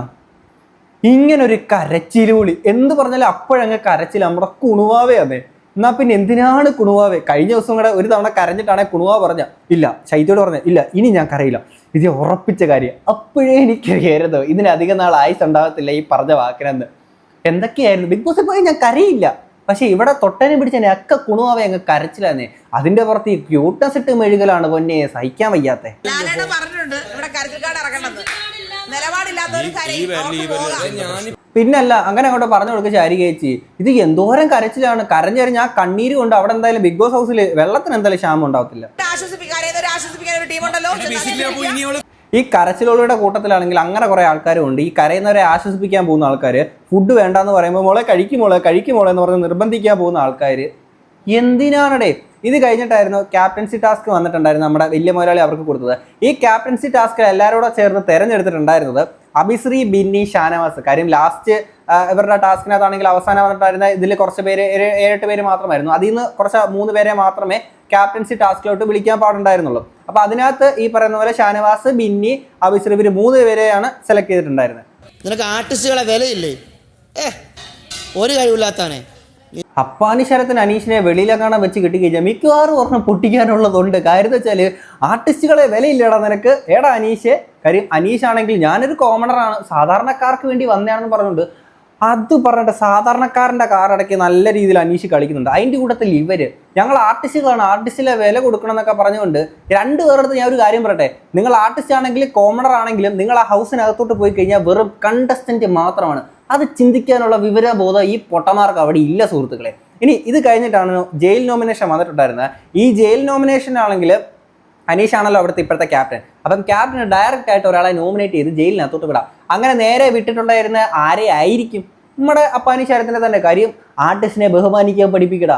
S1: ഇങ്ങനൊരു കരച്ചിലൂളി. എന്ത് പറഞ്ഞാലും അപ്പോഴങ്ങ് കരച്ചിൽ നമ്മുടെ കുണുവാവേ അതെ. എന്നാ പിന്നെ എന്തിനാണ് കുണുവാവെ? കഴിഞ്ഞ ദിവസം കൂടെ ഒരു തവണ കരഞ്ഞിട്ടാണ് കുണുവാ പറഞ്ഞ. ഇല്ല ശൈത്യോട് പറഞ്ഞ ഇല്ല ഇനി ഞാൻ കരയില്ല. ഇത് ഉറപ്പിച്ച കാര്യം. അപ്പോഴേ എനിക്കറിയായിരുന്നു ഇതിനധികം നാൾ ആയുസ് ഉണ്ടാകത്തില്ല ഈ പറഞ്ഞ വാക്കിനെന്ന്. എന്തൊക്കെയായിരുന്നു? ബിഗ് ബോസിൽ പോയി ഞാൻ കരയില്ല. പക്ഷെ ഇവിടെ തൊട്ടനെ പിടിച്ച ഒക്കെ കുണുവാവെ അങ്ങ് കരച്ചിലാന്നേ. അതിന്റെ പുറത്ത് ഈ ക്യൂട്ട്നസ് ഇട്ട് മെഴുകലാണ് പൊന്നെ. സഹിക്കാൻ വയ്യാത്തെ.
S10: പറഞ്ഞിട്ടുണ്ട് ഇവിടെ
S1: പിന്നല്ല അങ്ങനെ അങ്ങോട്ട് പറഞ്ഞു കൊടുക്കുക ശാരി ചേച്ചി. ഇത് എന്തോരം കരച്ചിലാണ്. കരഞ്ഞറിഞ്ഞ് ആ കണ്ണീര് കൊണ്ട് അവിടെ എന്തായാലും ബിഗ് ബോസ് ഹൗസിൽ വെള്ളത്തിന് എന്തായാലും ക്ഷാമം ഉണ്ടാവത്തില്ല.
S10: ആശ്വസിപ്പിക്കാൻ ഏതൊരു ആശ്വസിപ്പിക്കാൻ ഒരു ടീമുണ്ടല്ലോ.
S8: ബേസിക്കലി അപ്പൊ ഇനി അവൾ
S1: ഈ കരച്ചിലുള്ളവരുടെ കൂട്ടത്തിലാണെങ്കിൽ അങ്ങനെ കുറെ ആൾക്കാരും ഉണ്ട്. ഈ കരയുന്നവരെ ആശ്വസിപ്പിക്കാൻ പോകുന്ന ആൾക്കാർ ഫുഡ് വേണ്ടെന്ന് പറയുമ്പോൾ മോളെ കഴിക്കുമോളെ കഴിക്കുമോളെ എന്ന് പറഞ്ഞ് നിർബന്ധിക്കാൻ പോകുന്ന ആൾക്കാർ എന്തിനാണടേ? ഇത് കഴിഞ്ഞിട്ടായിരുന്നു ക്യാപ്റ്റൻസി ടാസ്ക് വന്നിട്ടുണ്ടായിരുന്നു നമ്മുടെ വലിയ മുതലാളി അവർക്ക് കൊടുത്തത്. ഈ ക്യാപ്റ്റൻസി ടാസ്ക് എല്ലാവരോടും ചേർന്ന് തെരഞ്ഞെടുത്തിട്ടുണ്ടായിരുന്നത് അഭിശ്രീ ബിന്നി ഷാനവാസ്. കാര്യം ലാസ്റ്റ് ഇവരുടെ ടാസ്കിനകത്താണെങ്കിൽ അവസാനം പറഞ്ഞിട്ടായിരുന്ന ഇതിൽ കുറച്ച് പേര് ഏഴ്- ഏഴെട്ട് പേര് മാത്രമായിരുന്നു. അതിൽ നിന്ന് കുറച്ച് മൂന്ന് പേരെ മാത്രമേ ക്യാപ്റ്റൻസി ടാസ്കിലോട്ട് വിളിക്കാൻ പാടുണ്ടായിരുന്നുള്ളൂ. അപ്പോൾ അതിനകത്ത് ഈ പറയുന്ന പോലെ ഷാനവാസ് ബിന്നി അഭിശ്രീ ഇവർ മൂന്ന് പേരെയാണ് സെലക്ട് ചെയ്തിട്ടുണ്ടായിരുന്നത്.
S10: നിനക്ക് ആർട്ടിസ്റ്റുകളെ വിലയില്ലേ? ഏ ഒരു കഴിവില്ലാത്തവനെ.
S1: അപ്പാനി ശരത്തിന് അനീഷിനെ വെളിയിലെങ്ങാണം വെച്ച് കിട്ടിക്കഴിഞ്ഞാൽ മിക്കവാറും ഒരെണ്ണം പൊട്ടിക്കാനുള്ളതുണ്ട്. കാര്യം വെച്ചാൽ ആർട്ടിസ്റ്റുകളെ വിലയില്ലടാ നിനക്ക്. ഏടാ അനീഷ് കാര്യം അനീഷ് ആണെങ്കിൽ ഞാനൊരു കോമണറാണ് സാധാരണക്കാർക്ക് വേണ്ടി വന്നതാണെന്ന് പറഞ്ഞുകൊണ്ട് അത് പറഞ്ഞിട്ട് സാധാരണക്കാരന്റെ കാറടക്കി നല്ല രീതിയിൽ അനീഷ് കളിക്കുന്നുണ്ട്. അതിന്റെ കൂട്ടത്തിൽ ഇവർ ഞങ്ങൾ ആർട്ടിസ്റ്റുകളാണ്. ആർട്ടിസ്റ്റിലെ വില കൊടുക്കണം എന്നൊക്കെ പറഞ്ഞുകൊണ്ട് രണ്ട് പേരുടെ ഞാൻ ഒരു കാര്യം പറയട്ടെ. നിങ്ങൾ ആർട്ടിസ്റ്റ് ആണെങ്കിൽ കോമണർ ആണെങ്കിലും നിങ്ങൾ ആ ഹൗസിനകത്തോട്ട് പോയി കഴിഞ്ഞാൽ വെറും കണ്ടസ്റ്റന്റ് മാത്രമാണ്. അത് ചിന്തിക്കാനുള്ള വിവരബോധം ഈ പൊട്ടമാർക്ക് അവിടെ ഇല്ല സുഹൃത്തുക്കളെ. ഇനി ഇത് കഴിഞ്ഞിട്ടാണ് ജയിൽ നോമിനേഷൻ വന്നിട്ടുണ്ടായിരുന്നത്. ഈ ജയിൽ നോമിനേഷൻ ആണെങ്കിൽ അനീഷ് ആണല്ലോ അവിടുത്തെ ഇപ്പോഴത്തെ ക്യാപ്റ്റൻ. അപ്പം ക്യാപ്റ്റന് ഡയറക്റ്റ് ആയിട്ട് ഒരാളെ നോമിനേറ്റ് ചെയ്ത് ജയിലിനകത്തോട്ട് വിടാം. അങ്ങനെ നേരെ വിട്ടിട്ടുണ്ടായിരുന്ന ആരെ ആയിരിക്കും നമ്മുടെ അപ്പാനി ശരത്തിന്റെ തന്നെ കാര്യം. ആർട്ടിസ്റ്റിനെ ബഹുമാനിക്കാൻ പഠിപ്പിക്കടാ.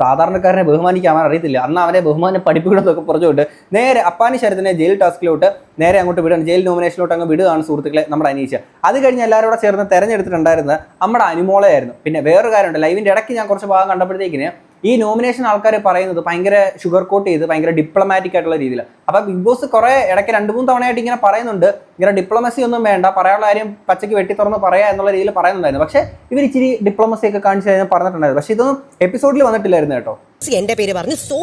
S1: സാധാരണക്കാരനെ ബഹുമാനിക്കാൻ അവൻ അറിയത്തില്ല. അന്ന് അവനെ ബഹുമാനം പഠിപ്പിക്കണമെന്നൊക്കെ പറഞ്ഞുകൊണ്ട് നേരെ അപ്പാനി ശരത്തിനെ ജയിൽ ടാസ്കിലോട്ട് നേരെ അങ്ങോട്ട് വിടുകയാണ്. ജയിൽ നോമിനേഷനിലോട്ട് അങ്ങ് വിടുകയാണ് സുഹൃത്തുക്കളെ നമ്മുടെ അനീഷ്. അത് കഴിഞ്ഞ് എല്ലാവരും കൂടെ ചേർന്ന് തെരഞ്ഞെടുത്തിട്ടുണ്ടായിരുന്നത് നമ്മുടെ അനുമോളയായിരുന്നു. പിന്നെ വേറൊരു കാര്യമുണ്ട്. ലൈവിന്റെ ഇടയ്ക്ക് ഞാൻ കുറച്ച് ഭാഗം കണ്ടപ്പോഴത്തേക്കിന് ഈ നോമിനേഷൻ ആൾക്കാർ പറയുന്നത് ഭയങ്കര ഷുഗർ കോട്ട് ചെയ്ത് ഭയങ്കര ഡിപ്ലോമാറ്റിക് ആയിട്ടുള്ള രീതിയിൽ അപ്പോൾ ബിഗ് ബോസ് കുറേ ഇടയ്ക്ക് രണ്ട് മൂന്ന് തവണയായിട്ട് ഇങ്ങനെ പറയുന്നുണ്ട്. ഇങ്ങനെ ഡിപ്ലോമസി ഒന്നും വേണ്ട. പറയാനുള്ള കാര്യം പച്ചയ്ക്ക് വെട്ടി തുറന്ന് പറയാ എന്നുള്ള രീതിയിൽ പറയുന്നുണ്ടായിരുന്നു. പക്ഷേ ഇവർ ഇച്ചിരി ഡിപ്ലോമസി ഒക്കെ കാണിച്ച് കഴിഞ്ഞാൽ പറഞ്ഞിട്ടുണ്ടായിരുന്നു. പക്ഷേ ഇതൊന്നും എപ്പിസോഡിൽ വന്നിട്ടില്ലായിരുന്നു കേട്ടോ.
S2: എന്റെ പേര് പറഞ്ഞു so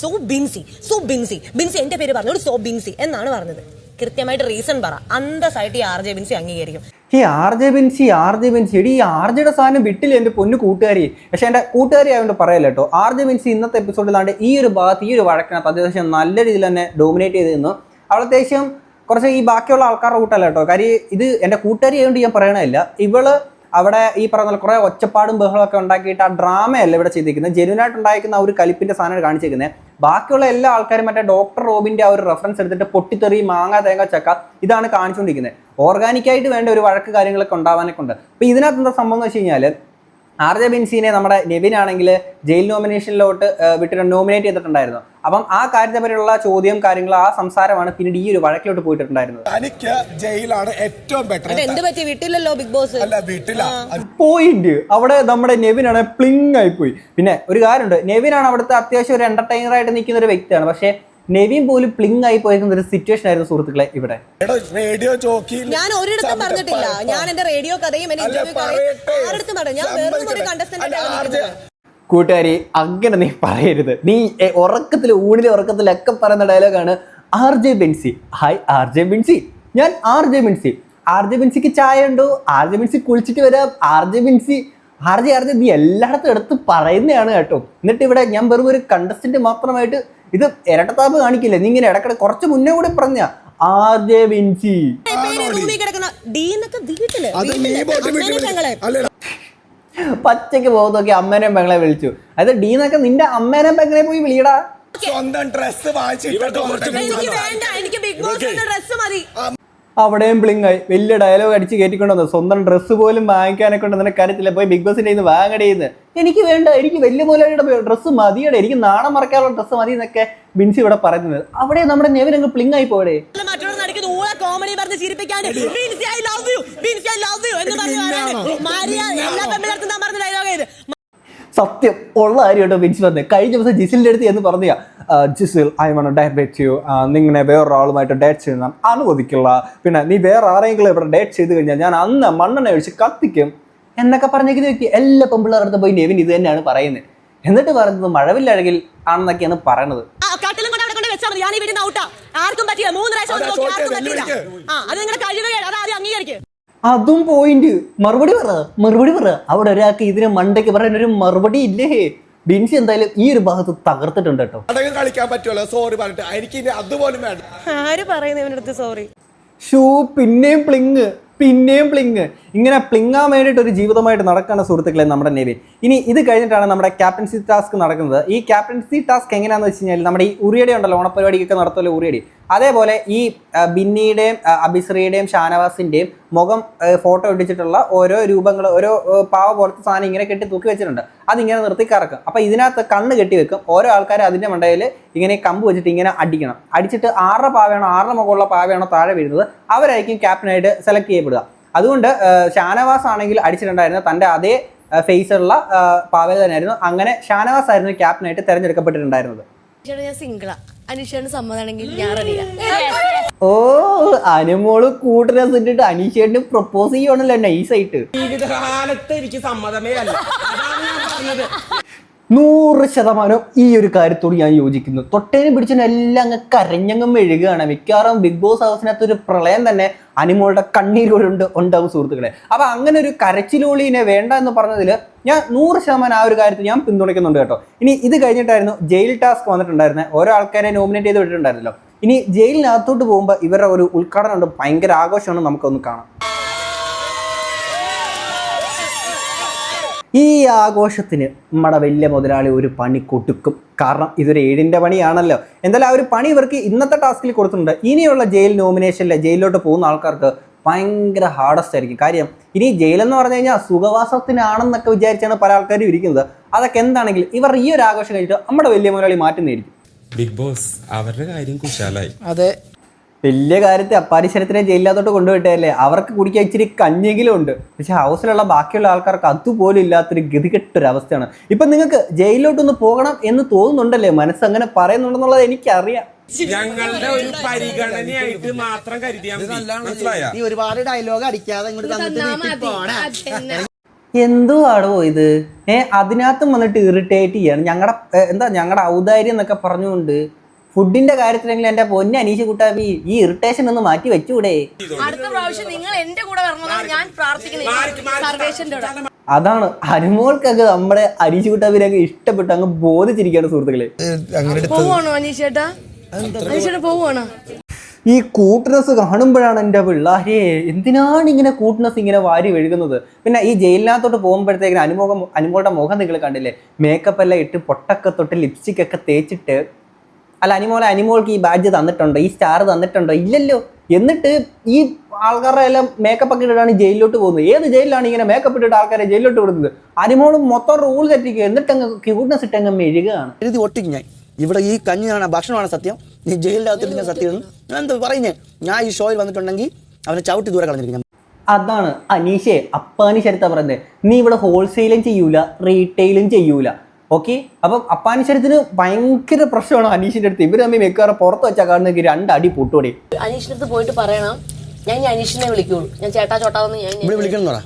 S2: so Binsy so Binsy. Binsy എന്റെ പേര് പറഞ്ഞു സോ ബിൻസി എന്നാണ് പറഞ്ഞത്. കൃത്യമായിട്ട് റീസൺ പറ. അന്തസ്സായിട്ട് ഈ ആർ ജെ ബിൻസി അംഗീകരിക്കും.
S1: ഈ R J Binsy R J Binsy എടി ഈ ആർ ജെയുടെ സാധനം വിട്ടില്ല എന്റെ പൊന്നു കൂട്ടുകാരി? പക്ഷെ എന്റെ കൂട്ടുകാരി ആയതുകൊണ്ട് പറയല്ല കേട്ടോ. ആർ ജെ ബിൻസി ഇന്നത്തെ എപ്പിസോഡിലാണ്ട് ഈ ഒരു ഭാഗത്ത് ഈ ഒരു വഴക്കിനകത്ത് അത്യാവശ്യം നല്ല രീതിയിൽ തന്നെ ഡോമിനേറ്റ് ചെയ്ത് നിന്നു അവൾ അത്യാവശ്യം കുറച്ച് ഈ ബാക്കിയുള്ള ആൾക്കാരുടെ കൂട്ടല്ല കേട്ടോ. കാര്യം ഇത് എന്റെ കൂട്ടുകാരി ആയതുകൊണ്ട് ഞാൻ പറയണമില്ല ഇവൾ അവിടെ ഈ പറഞ്ഞ കുറേ ഒച്ചപ്പാടും ബഹളമൊക്കെ ഉണ്ടാക്കിയിട്ട് ആ ഡ്രാമയല്ല ഇവിടെ ചെയ്തിരിക്കുന്നത്? ജെനുവിനായിട്ട് ഉണ്ടായിരിക്കുന്ന ആ ഒരു കലിപ്പിന്റെ സാധനമാണ് കാണിച്ചിരിക്കുന്നത്. ബാക്കിയുള്ള എല്ലാ ആൾക്കാരും മറ്റേ ഡോക്ടർ റോബിന്റെ ആ ഒരു റെഫറൻസ് എടുത്തിട്ട് പൊട്ടിത്തെറി മാങ്ങ തേങ്ങ ചക്ക ഇതാണ് കാണിച്ചുകൊണ്ടിരിക്കുന്നത്. ഓർഗാനിക് ആയിട്ട് വേണ്ട ഒരു വഴക്ക് കാര്യങ്ങളൊക്കെ ഉണ്ടാവാനൊക്കെ ഉണ്ട്. അപ്പൊ ഇതിനകത്ത് എന്താ സംഭവം എന്ന് വെച്ച് കഴിഞ്ഞാൽ ആർ ജെ ബിൻസിനെ നമ്മുടെ നെവിൻ ആണെങ്കിൽ ജയിൽ നോമിനേഷനിലോട്ട് വിട്ടിട്ട് നോമിനേറ്റ് ചെയ്തിട്ടുണ്ടായിരുന്നു. അപ്പം ആ കാര്യത്തെ പറ്റിയുള്ള ചോദ്യം കാര്യങ്ങൾ ആ സംസാരമാണ് പിന്നീട് ഈ ഒരു വഴക്കിലോട്ട് പോയിട്ടുണ്ടായിരുന്നത്.
S5: എനിക്ക് ജയിലാണ് ഏറ്റവും ബെറ്റർ
S2: എന്ത് പറ്റി? വിട്ടില്ലല്ലോ ബിഗ് ബോസ്.
S5: അല്ല വീട്ടിലാ.
S1: പോയിന്റ്. അവിടെ നമ്മുടെ നെവിനാണ് പ്ലിങ് ആയി പോയി. പിന്നെ ഒരു കാര്യമുണ്ട്. നെവിനാണ് അവിടുത്തെ അത്യാവശ്യം ഒരു എന്റർടൈനർ ആയിട്ട് നിൽക്കുന്ന ഒരു വ്യക്തിയാണ്. പക്ഷേ നെവിൻ പോലും പ്ലിങ് ആയി പോയിരുന്ന ഒരു സിറ്റുവേഷൻ ആയിരുന്നു സുഹൃത്തുക്കളെ ഇവിടെ.
S5: റേഡിയോ ജോക്കി
S2: ഞാൻ ഒരിടത്തും പറഞ്ഞിട്ടില്ല. ഞാൻ എന്റെ റേഡിയോ കഥയും എന്റെ ഇന്റർവ്യൂ കഥയും. ആരുടെ പറഞ്ഞു ഞാൻ വെറും ഒരു. കണ്ടസ്റ്റന്റ്
S1: കൂട്ടുകാരി അങ്ങനെ നീ പറയരുത്. നീ ഉറക്കത്തിൽ ഉറക്കത്തിൽ ഊണിലെ ഉറക്കത്തിലൊക്കെ പറയുന്ന ഡയലോഗാണ് R J Bensy. Hi R J Bensy. ഞാൻ R J Bensy. R J ബെൻസിക്ക് ചായ ഉണ്ടോ ആർ ജെ ബെൻസി കുളിച്ചിട്ട് വരാം. R J Bensy R J R J നീ എല്ലായിടത്തും എടുത്ത് പറയുന്നതാണ് കേട്ടോ. എന്നിട്ട് ഇവിടെ ഞാൻ വെറും ഒരു കണ്ടസ്റ്റന്റ് മാത്രമായിട്ട് ഇത് ഇരട്ടത്താപ്പ് കാണിക്കില്ല? നീ ഇങ്ങനെ ഇടക്കിടെ കുറച്ച് മുന്നേ കൂടി പറഞ്ഞ. R J Bensy.
S2: പേര് റൂമിൽ കിടക്കുന്ന ഡി എന്നൊക്കെ
S5: വീട്ടിൽ
S1: പച്ചയ്ക്ക് പോകുന്നൊക്കെ അമ്മേനെയും പെങ്ങളെ വിളിച്ചു. അതായത് ഡീ എന്നൊക്കെ നിന്റെ അമ്മേനെയും പെങ്ങളെ പോയി വിളിയടാ.
S5: സ്വന്തം ഡ്രസ്
S2: എനിക്ക് വേണ്ട എനിക്ക് ബിഗ് ബോസിന്റെ ഡ്രസ് മതി.
S1: അവിടെയും ബ്ലിങ് ആയി. വലിയ ഡയലോഗ് അടിച്ച് കയറ്റിക്കൊണ്ടുവന്നു സ്വന്തം ഡ്രസ്സ് പോലും വാങ്ങിക്കാനൊക്കെ ഉണ്ട്. നിനക്ക് കാര്യത്തില്ല പോയി ബിഗ് ബോസിന്റെ ഇന്ന് വാങ്ങടേന്ന് എനിക്ക് വേണ്ട. എനിക്ക് വലിയ മൂലയുടെ ഡ്രസ്സ് മതിയുടെ. എനിക്ക് നാണം മറക്കാനുള്ള ഡ്രസ്സ് മതി എന്നൊക്കെ ബിൻസി ഇവിടെ പറയുന്നത്. അവിടെ നമ്മുടെ നെവിൻ അങ്ങ് പ്ലിങ് ആയി പോടെ
S2: കോമഡി പറഞ്ഞ് ചിരിപ്പിക്കാൻ Binsy I love you Binsy I love you എന്ന് പറഞ്ഞു എല്ലാ ഞാൻ പറഞ്ഞ ഡയലോഗ് ഇത്
S1: സത്യം ഉള്ള കാര്യം കേട്ടോ ബിൻസി പറഞ്ഞത് കഴിഞ്ഞ ദിവസം ജിസിലിന്റെ അടുത്ത് എന്ന് പറഞ്ഞാൽ Gizele I one with you നിങ്ങനെ വേറൊരാളുമായിട്ട് ഡേറ്റ് ചെയ്യുന്ന അനുവദിക്കില്ല. പിന്നെ നീ വേറെ ആരെങ്കിലും ഇവിടെ ഡേറ്റ് ചെയ്ത് കഴിഞ്ഞാൽ ഞാൻ അന്ന് മണ്ണെണ്ണ ഒഴിച്ച് കത്തിക്കും. എന്നൊക്കെ പറഞ്ഞേക്കുന്ന വ്യക്തി എല്ലാ പെമ്പിള്ളേരുടെ അടുത്ത് പോയി നെവിൻ ഇത് തന്നെയാണ് പറയുന്നത്. എന്നിട്ട് പറയുന്നത് മഴവില്ലഴകിൽ ആണെന്നൊക്കെയാണ് പറയണത്.
S2: ആർക്കും പറ്റില്ല. മൂന്ന് പ്രാവശ്യം അത് നിങ്ങളുടെ കഴിവുകേട് അത് അംഗീകരിക്കും.
S1: അതും പോയിന്റ് മറുപടി പറ മറുപടി പറ. അവിടെ ഒരാൾക്ക് ഇതിനെ മണ്ടയ്ക്ക് പറയാൻ ഒരു മറുപടി ഇല്ലേ? ബിൻസി എന്തായാലും ഈ ഒരു ഭാഗത്ത് തകർത്തിട്ടുണ്ട് കേട്ടോ.
S5: കളിക്കാൻ പറ്റുമല്ലോ സോറി പറഞ്ഞിട്ട്. എനിക്ക് അതുപോലും വേണ്ട.
S2: ആര് പറയുന്നു ഇവന്റെ അടുത്ത് സോറി
S1: ഷൂ പിന്നെയും പ്ലിങ് പിന്നെയും പ്ലിങ് ഇങ്ങനെ പ്ലിങ്ങാൻ വേണ്ടിയിട്ട് ഒരു ജീവിതമായിട്ട് നടക്കുകയാണ് സുഹൃത്തുക്കളെ നമ്മുടെ നേവി. ഇനി ഇത് കഴിഞ്ഞിട്ടാണ് നമ്മുടെ ക്യാപ്റ്റൻസി ടാസ്ക് നടക്കുന്നത്. ഈ ക്യാപ്റ്റൻസി ടാസ്ക് എങ്ങനെയാണെന്ന് വെച്ച് കഴിഞ്ഞാൽ നമ്മുടെ ഈ ഉറിയടി ഉണ്ടല്ലോ ഓണപ്പരിപാടിക്കൊക്കെ നടത്തുമല്ലോ ഉറിയടി. അതേപോലെ ഈ ബിന്നിയുടെയും അബിസ്രിയുടെയും ഷാനവാസിന്റെയും മുഖം ഫോട്ടോ ഒട്ടിച്ചിട്ടുള്ള ഓരോ രൂപങ്ങൾ ഓരോ പാവ പോലത്തെ സാധനം ഇങ്ങനെ കെട്ടി തൂക്കി വെച്ചിട്ടുണ്ട്. അതിങ്ങനെ നിർത്തി കറക്കും. അപ്പോൾ ഇതിനകത്ത് കണ്ണ് കെട്ടി വെക്കും. ഓരോ ആൾക്കാർ അതിന്റെ മണ്ടയിൽ ഇങ്ങനെ കമ്പ് വെച്ചിട്ട് ഇങ്ങനെ അടിക്കണം. അടിച്ചിട്ട് ആറര പാവയാണോ ആറര മുഖമുള്ള പാവയാണോ താഴെ വീഴുന്നത് അവരായിരിക്കും ക്യാപ്റ്റനായിട്ട് സെലക്ട് ചെയ്യപ്പെടുക. അതുകൊണ്ട് ഷാനവാസ് ആണെങ്കിൽ അടിച്ചിട്ടുണ്ടായിരുന്ന തന്റെ അതേ ഫേസുള്ള പാവൽ തന്നെയായിരുന്നു. അങ്ങനെ ഷാനവാസ് ആയിരുന്നു ക്യാപ്റ്റനായിട്ട് തെരഞ്ഞെടുക്കപ്പെട്ടിട്ടുണ്ടായിരുന്നത്.
S4: ഞാൻ സിംഗിളാ. അനീഷയുടെ സമ്മതമാണെങ്കിൽ ഞാൻ റെഡിയാ.
S1: ഓ അനുമോൾ കൂട്ടിനെ ഇട്ടിട്ട് അനീഷേട്ടിന് പ്രപ്പോസ് ചെയ്യണല്ലോ നൈസായിട്ട്
S3: ജീവിതകാലത്ത് എനിക്ക് സമ്മതമേ അല്ല. അതാണ് ഞാൻ പറഞ്ഞത്.
S1: നൂറ് ശതമാനം ഈ ഒരു കാര്യത്തോട് ഞാൻ യോജിക്കുന്നു. തൊട്ടേനെ പിടിച്ചതിന് എല്ലാം അങ്ങ് കരഞ്ഞങ്ങ് മെഴുകുകയാണ് മിക്കവാറും ബിഗ് ബോസ് ഹൗസിനകത്ത് ഒരു പ്രളയം തന്നെ അനിമോളുടെ കണ്ണീരോടുണ്ട് ഉണ്ടാവും സുഹൃത്തുക്കളെ. അപ്പൊ അങ്ങനെ ഒരു കരച്ചിലോളിനെ വേണ്ട എന്ന് പറഞ്ഞതിൽ ഞാൻ നൂറ് ശതമാനം ആ ഒരു കാര്യത്തിൽ ഞാൻ പിന്തുണയ്ക്കുന്നുണ്ട് കേട്ടോ. ഇനി ഇത് കഴിഞ്ഞിട്ടായിരുന്നു ജയിൽ ടാസ്ക് വന്നിട്ടുണ്ടായിരുന്നത് ഓരോ ആൾക്കാരെ നോമിനേറ്റ് ചെയ്ത് വിട്ടിട്ടുണ്ടായിരുന്നല്ലോ. ഇനി ജയിലിനകത്തോട്ട് പോകുമ്പോൾ ഇവരുടെ ഒരു ഉദ്ഘാടനം ഉണ്ട് ഭയങ്കര ആഘോഷമാണ് നമുക്കൊന്ന് കാണാം. ഈ ആഘോഷത്തിന് നമ്മുടെ വലിയ മുതലാളി ഒരു പണി കൊടുക്കും. കാരണം ഇതൊരു ഏഴിന്റെ പണിയാണല്ലോ. എന്തായാലും ആ ഒരു പണി ഇവർക്ക് ഇന്നത്തെ ടാസ്കിൽ കൊടുത്തിട്ടുണ്ട്. ഇനിയുള്ള ജയിൽ നോമിനേഷനിലെ ജയിലിലോട്ട് പോകുന്ന ആൾക്കാർക്ക് ഭയങ്കര ഹാർഡസ്റ്റ് ആയിരിക്കും. കാര്യം ഇനി ജയിലെന്ന് പറഞ്ഞു കഴിഞ്ഞാൽ സുഖവാസത്തിനാണെന്നൊക്കെ വിചാരിച്ചാണ് പല ആൾക്കാരും ഇരിക്കുന്നത്. അതൊക്കെ എന്താണെങ്കിലും ഇവർ ഈ ഒരു ആഘോഷം കഴിഞ്ഞിട്ട് നമ്മുടെ വലിയ മുതലാളി മാറ്റുന്നതായിരിക്കും
S7: ബിഗ് ബോസ് അവരുടെ കാര്യം കുശാലായി.
S8: അതെ.
S1: വലിയ കാര്യത്തെ അപ്പാരിശരത്തിനെ ജയിലിനകത്തോട്ട് കൊണ്ടുപോയിട്ടല്ലേ? അവർക്ക് കുടിക്കാൻ ഇച്ചിരി കഞ്ഞെങ്കിലും ഉണ്ട്. പക്ഷെ ഹൗസിലുള്ള ബാക്കിയുള്ള ആൾക്കാർക്ക് അതുപോലും ഇല്ലാത്തൊരു ഗതികെട്ടൊരു അവസ്ഥയാണ് ഇപ്പൊ നിങ്ങൾക്ക് ജയിലിലോട്ടൊന്ന് പോകണം എന്ന് തോന്നുന്നുണ്ടല്ലേ? മനസ്സ് അങ്ങനെ പറയുന്നുണ്ടെന്നുള്ളത് എനിക്കറിയാം.
S3: ഞങ്ങളുടെ ഒരു പരിഗണനയായിട്ട് മാത്രം കരുതിയാൽ മനസ്സിലായ?
S8: നീ ഒരുപാട് ഡയലോഗ് അടിക്കാതെ ഇങ്ങോട്ട് തന്നിട്ട്
S1: ഇത്? ഏഹ് അതിനകത്തും വന്നിട്ട് ഇറിറ്റേറ്റ് ചെയ്യാണ്. ഞങ്ങളുടെ എന്താ ഞങ്ങളുടെ ഔദാര്യം എന്നൊക്കെ പറഞ്ഞുകൊണ്ട് ഫുഡിന്റെ കാര്യത്തിലെങ്കിലും എന്റെ പൊന്നെ അനീഷ് കുട്ടാബി ഈ ഇറിറ്റേഷൻ ഒന്ന് മാറ്റി വെച്ചൂടെ.
S4: അടുത്ത പ്രാവശ്യം നിങ്ങൾ എന്റെ കൂടെ വരണമെന്നാണ് ഞാൻ പ്രാർത്ഥിക്കുന്നത്. കൂടെ.
S1: അതാണ് അനുമോൾക്കൊക്കെ നമ്മുടെ അനീഷ് കുട്ടാബിനൊക്കെ ഇഷ്ടപ്പെട്ടു അങ്ങ് ബോധിച്ചിരിക്കുകയാണ് സുഹൃത്തുക്കളെ.
S4: പോവാണോ അനീഷേട്ടാ അനീഷേട്ടാ പോവാണോ
S1: ഈ കൂട്ട്നസ് കാണുമ്പോഴാണ് എന്റെ പിള്ളാരെ എന്തിനാണ് ഇങ്ങനെ കൂട്ട്നസ് ഇങ്ങനെ വാരി വെഴുകുന്നത്? പിന്നെ ഈ ജയിലിനകത്തോട്ട് പോകുമ്പോഴത്തേക്കിന് അനുമുഖം അനുമോളുടെ മുഖം നിങ്ങൾ കണ്ടില്ലേ? മേക്കപ്പ് എല്ലാം ഇട്ട് പൊട്ടൊക്കെ തൊട്ട് ലിപ്സ്റ്റിക് ഒക്കെ തേച്ചിട്ട് അല്ല അനിമോളെ അനിമോൾക്ക് ഈ ബാഡ്ജ് തന്നിട്ടുണ്ടോ? ഈ സ്റ്റാർ തന്നിട്ടുണ്ടോ? ഇല്ലല്ലോ. എന്നിട്ട് ഈ ആൾക്കാരുടെ എല്ലാം മേക്കപ്പ് ഒക്കെ ഇട്ടിട്ടാണ് ജയിലിലോട്ട് പോകുന്നത്. ഏത് ജയിലിലാണ് ഇങ്ങനെ മേക്കപ്പ് ഇട്ടിട്ട് ആൾക്കാരെ ജയിലിലോട്ട് വിടുന്നത്? അനിമോളും മൊത്തം റൂൾ തെറ്റിക്കുക എന്നിട്ട് അങ്ങ് ക്യൂട്ട്നെസ് ഇട്ട് അങ്ങ് മെഴുകുകയാണ്.
S8: എഴുതി ഒട്ടിക്കും ഞാൻ. ഇവിടെ ഈ കഞ്ഞിയാണ് ഭക്ഷണമാണ് സത്യം. നീ ജയിലിന്റെ അകത്തിട്ട് ഞാൻ സത്യം ഞാൻ എന്താ പറയുന്നേ? ഞാൻ ഈ ഷോയിൽ വന്നിട്ടുണ്ടെങ്കിൽ അവനെ ചവിട്ടി ദൂരെ കളഞ്ഞിരിക്കും
S1: അതാണ് അനീഷേ. അപ്പാനി ശരത്ത പറയുന്നത്. നീ ഇവിടെ ഹോൾസെയിലും ചെയ്യൂല റീറ്റെയിലും ചെയ്യൂല. ഓക്കെ? അപ്പം അപ്പാനിശ്വരത്തിന് ഭയങ്കര പ്രശ്നമാണ് അനീഷിന്റെ അടുത്ത്. ഇവർ തമ്മിൽ മിക്കവാറും പുറത്ത് വെച്ചാൽ കാണുന്നെങ്കിൽ രണ്ടടി പൊട്ടോടെ
S2: അനീഷിന്റെ അടുത്ത് പോയിട്ട് പറയണം. ഞാൻ ഇനി അനീഷിനെ വിളിക്കുള്ളൂ. ഞാൻ ചേട്ടാ ചോട്ടാന്ന് ഞാൻ
S8: ഇവിടെ വിളിക്കണം എന്ന് പറ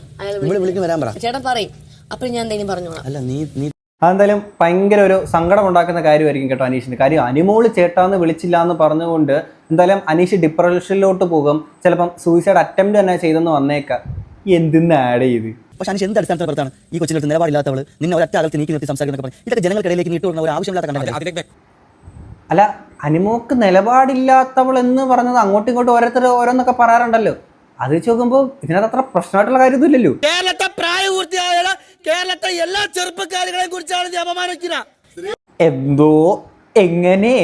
S8: ഇവിടെ വിളിക്കുന്ന വരാൻ പറ.
S2: ചേട്ടൻ പറയും. അപ്പൊ ഞാൻ എന്തെങ്കിലും പറഞ്ഞോളാം
S8: അല്ല നീ നീ
S1: അതെന്തായാലും ഭയങ്കര ഒരു സങ്കടം ഉണ്ടാക്കുന്ന കാര്യമായിരിക്കും കേട്ടോ അനീഷിന്റെ കാര്യം അനിമോൾ ചേട്ടാന്ന് വിളിച്ചില്ല എന്ന് പറഞ്ഞുകൊണ്ട് എന്തായാലും അനീഷ് ഡിപ്രഷനിലോട്ട് പോകും. ചിലപ്പം സൂയിസൈഡ് അറ്റംപ്റ്റ് തന്നെ ചെയ്തെന്ന് വന്നേക്കാം. എന്തിന്ന് ആഡ് ചെയ്ത്?
S8: പക്ഷെ അനുശേഷം എന്ത് അടിസ്ഥാനത്തിൽ പുറത്താണ് ഈ കൊച്ചിനടുത്ത് നിലപാടില്ലാത്തവൾ നിന്നെ ഒരൊറ്റ അകത്ത് നീക്കി നിർത്തി സംസാരിക്കുന്നൊക്കെ പറഞ്ഞു. ഇതൊക്കെ ജനങ്ങൾക്കിടയിലേക്ക് നീട്ടി വരുന്ന ഒരു ആവശ്യമില്ലാത്ത കണ്ടത്
S1: അല്ല അനുമോക്ക് നിലപാടില്ലാത്തവൾ എന്ന് പറഞ്ഞത് അങ്ങോട്ടും ഇങ്ങോട്ടും ഓരോരുത്തർ ഓരോന്നൊക്കെ പറയാറുണ്ടല്ലോ. അത് വെച്ച് നോക്കുമ്പോൾ ഇതിനകത്ത് അത്ര പ്രശ്നമായിട്ടുള്ള കാര്യമൊന്നുമില്ലല്ലോ.
S8: കേരളത്തെ പ്രായപൂർത്തിയായ കേരളത്തെ എല്ലാ ചെറുപ്പക്കാരികളെ കുറിച്ചാണ് നീ അപമാനിക്കുന്നത്.
S1: എന്തോ എങ്ങനെ?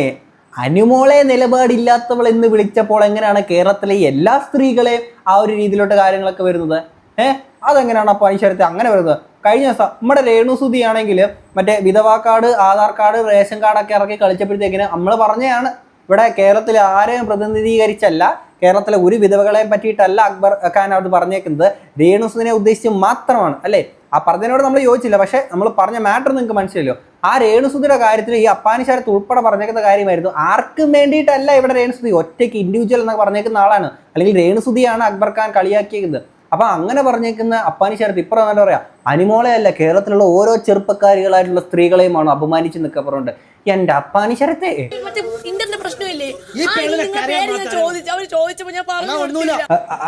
S1: അനുമോളെ നിലപാടില്ലാത്തവൾ എന്ന് വിളിച്ചപ്പോൾ എങ്ങനെയാണ് കേരളത്തിലെ എല്ലാ സ്ത്രീകളെയും ആ ഒരു രീതിയിലോട്ട് കാര്യങ്ങളൊക്കെ വരുന്നത്? ഏഹ് അതെങ്ങനെയാണ് അപ്പോൾ അനുശരത്തെ അങ്ങനെ വരുന്നത്? കഴിഞ്ഞ ദിവസം നമ്മുടെ രേണുസുതി ആണെങ്കിൽ മറ്റേ വിധവാ കാർഡ് ആധാർ കാർഡ് റേഷൻ കാർഡൊക്കെ ഇറക്കി കളിച്ചപ്പോഴത്തേക്കിന് നമ്മൾ പറഞ്ഞതാണ് ഇവിടെ കേരളത്തിൽ ആരെയും പ്രതിനിധീകരിച്ചല്ല കേരളത്തിലെ ഒരു വിധവകളെയും പറ്റിയിട്ടല്ല അക്ബർ ഖാൻ അവർ പറഞ്ഞേക്കുന്നത്. രേണുസുദിനെ ഉദ്ദേശിച്ച് മാത്രമാണ് അല്ലേ? ആ പറഞ്ഞതിനോട് നമ്മൾ യോജിച്ചില്ല പക്ഷേ നമ്മൾ പറഞ്ഞ മാറ്റർ നിങ്ങൾക്ക് മനസ്സിലല്ലോ ആ രേണുസുതിയുടെ കാര്യത്തിൽ ഈ അപ്പാനിശാരത്ത് ഉൾപ്പെടെ പറഞ്ഞേക്കുന്ന കാര്യമായിരുന്നു. ആർക്കും വേണ്ടിയിട്ടല്ല ഇവിടെ രേണുസുതി ഒറ്റയ്ക്ക് ഇൻഡിവിജ്വൽ എന്നൊക്കെ പറഞ്ഞേക്കുന്ന ആളാണ്. അല്ലെങ്കിൽ രേണുസുതിയാണ് അക്ബർ ഖാൻ കളിയാക്കിയത് അപ്പൊ അങ്ങനെ പറഞ്ഞേക്കുന്ന അപ്പാനിശാരത്ത് ഇപ്പുറം എന്താ പറയാ അനിമോളെ അല്ല കേരളത്തിലുള്ള ഓരോ ചെറുപ്പക്കാരികളായിട്ടുള്ള സ്ത്രീകളെയുമാണ് അപമാനിച്ച് നിൽക്കപ്പുറമുണ്ട് എന്റെ അപ്പാനി ശരത്തെ?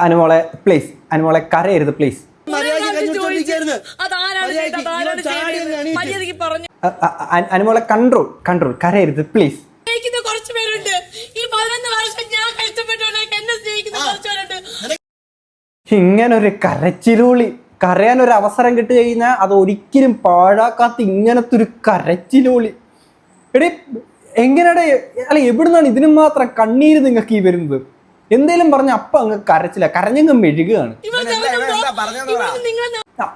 S1: അനുമോളെ പ്ലീസ് അനുമോളെ കരയരുത് പ്ലീസ് അനുമോളെ കൺട്രോൾ കൺട്രോൾ കരയരുത് പ്ലീസ്
S4: കുറച്ച് പേരുണ്ട്. ഈ പതിനൊന്ന് വർഷം ഞാൻ
S1: ഇങ്ങനൊരു കരച്ചിലൂളി. കരയാൻ ഒരു അവസരം കിട്ടി കഴിഞ്ഞാൽ അത് ഒരിക്കലും പാഴാക്കാത്ത ഇങ്ങനത്തെ ഒരു കരച്ചിലൂളി. എടി എങ്ങനെയാടെ അല്ല എവിടുന്നാണ് ഇതിനും മാത്രം കണ്ണീര് നിങ്ങൾക്ക് ഈ വരുന്നത്? എന്തേലും പറഞ്ഞ അപ്പ അങ്ങ് കരച്ചില്ല കരഞ്ഞങ്ങ് മെഴുകുകയാണ്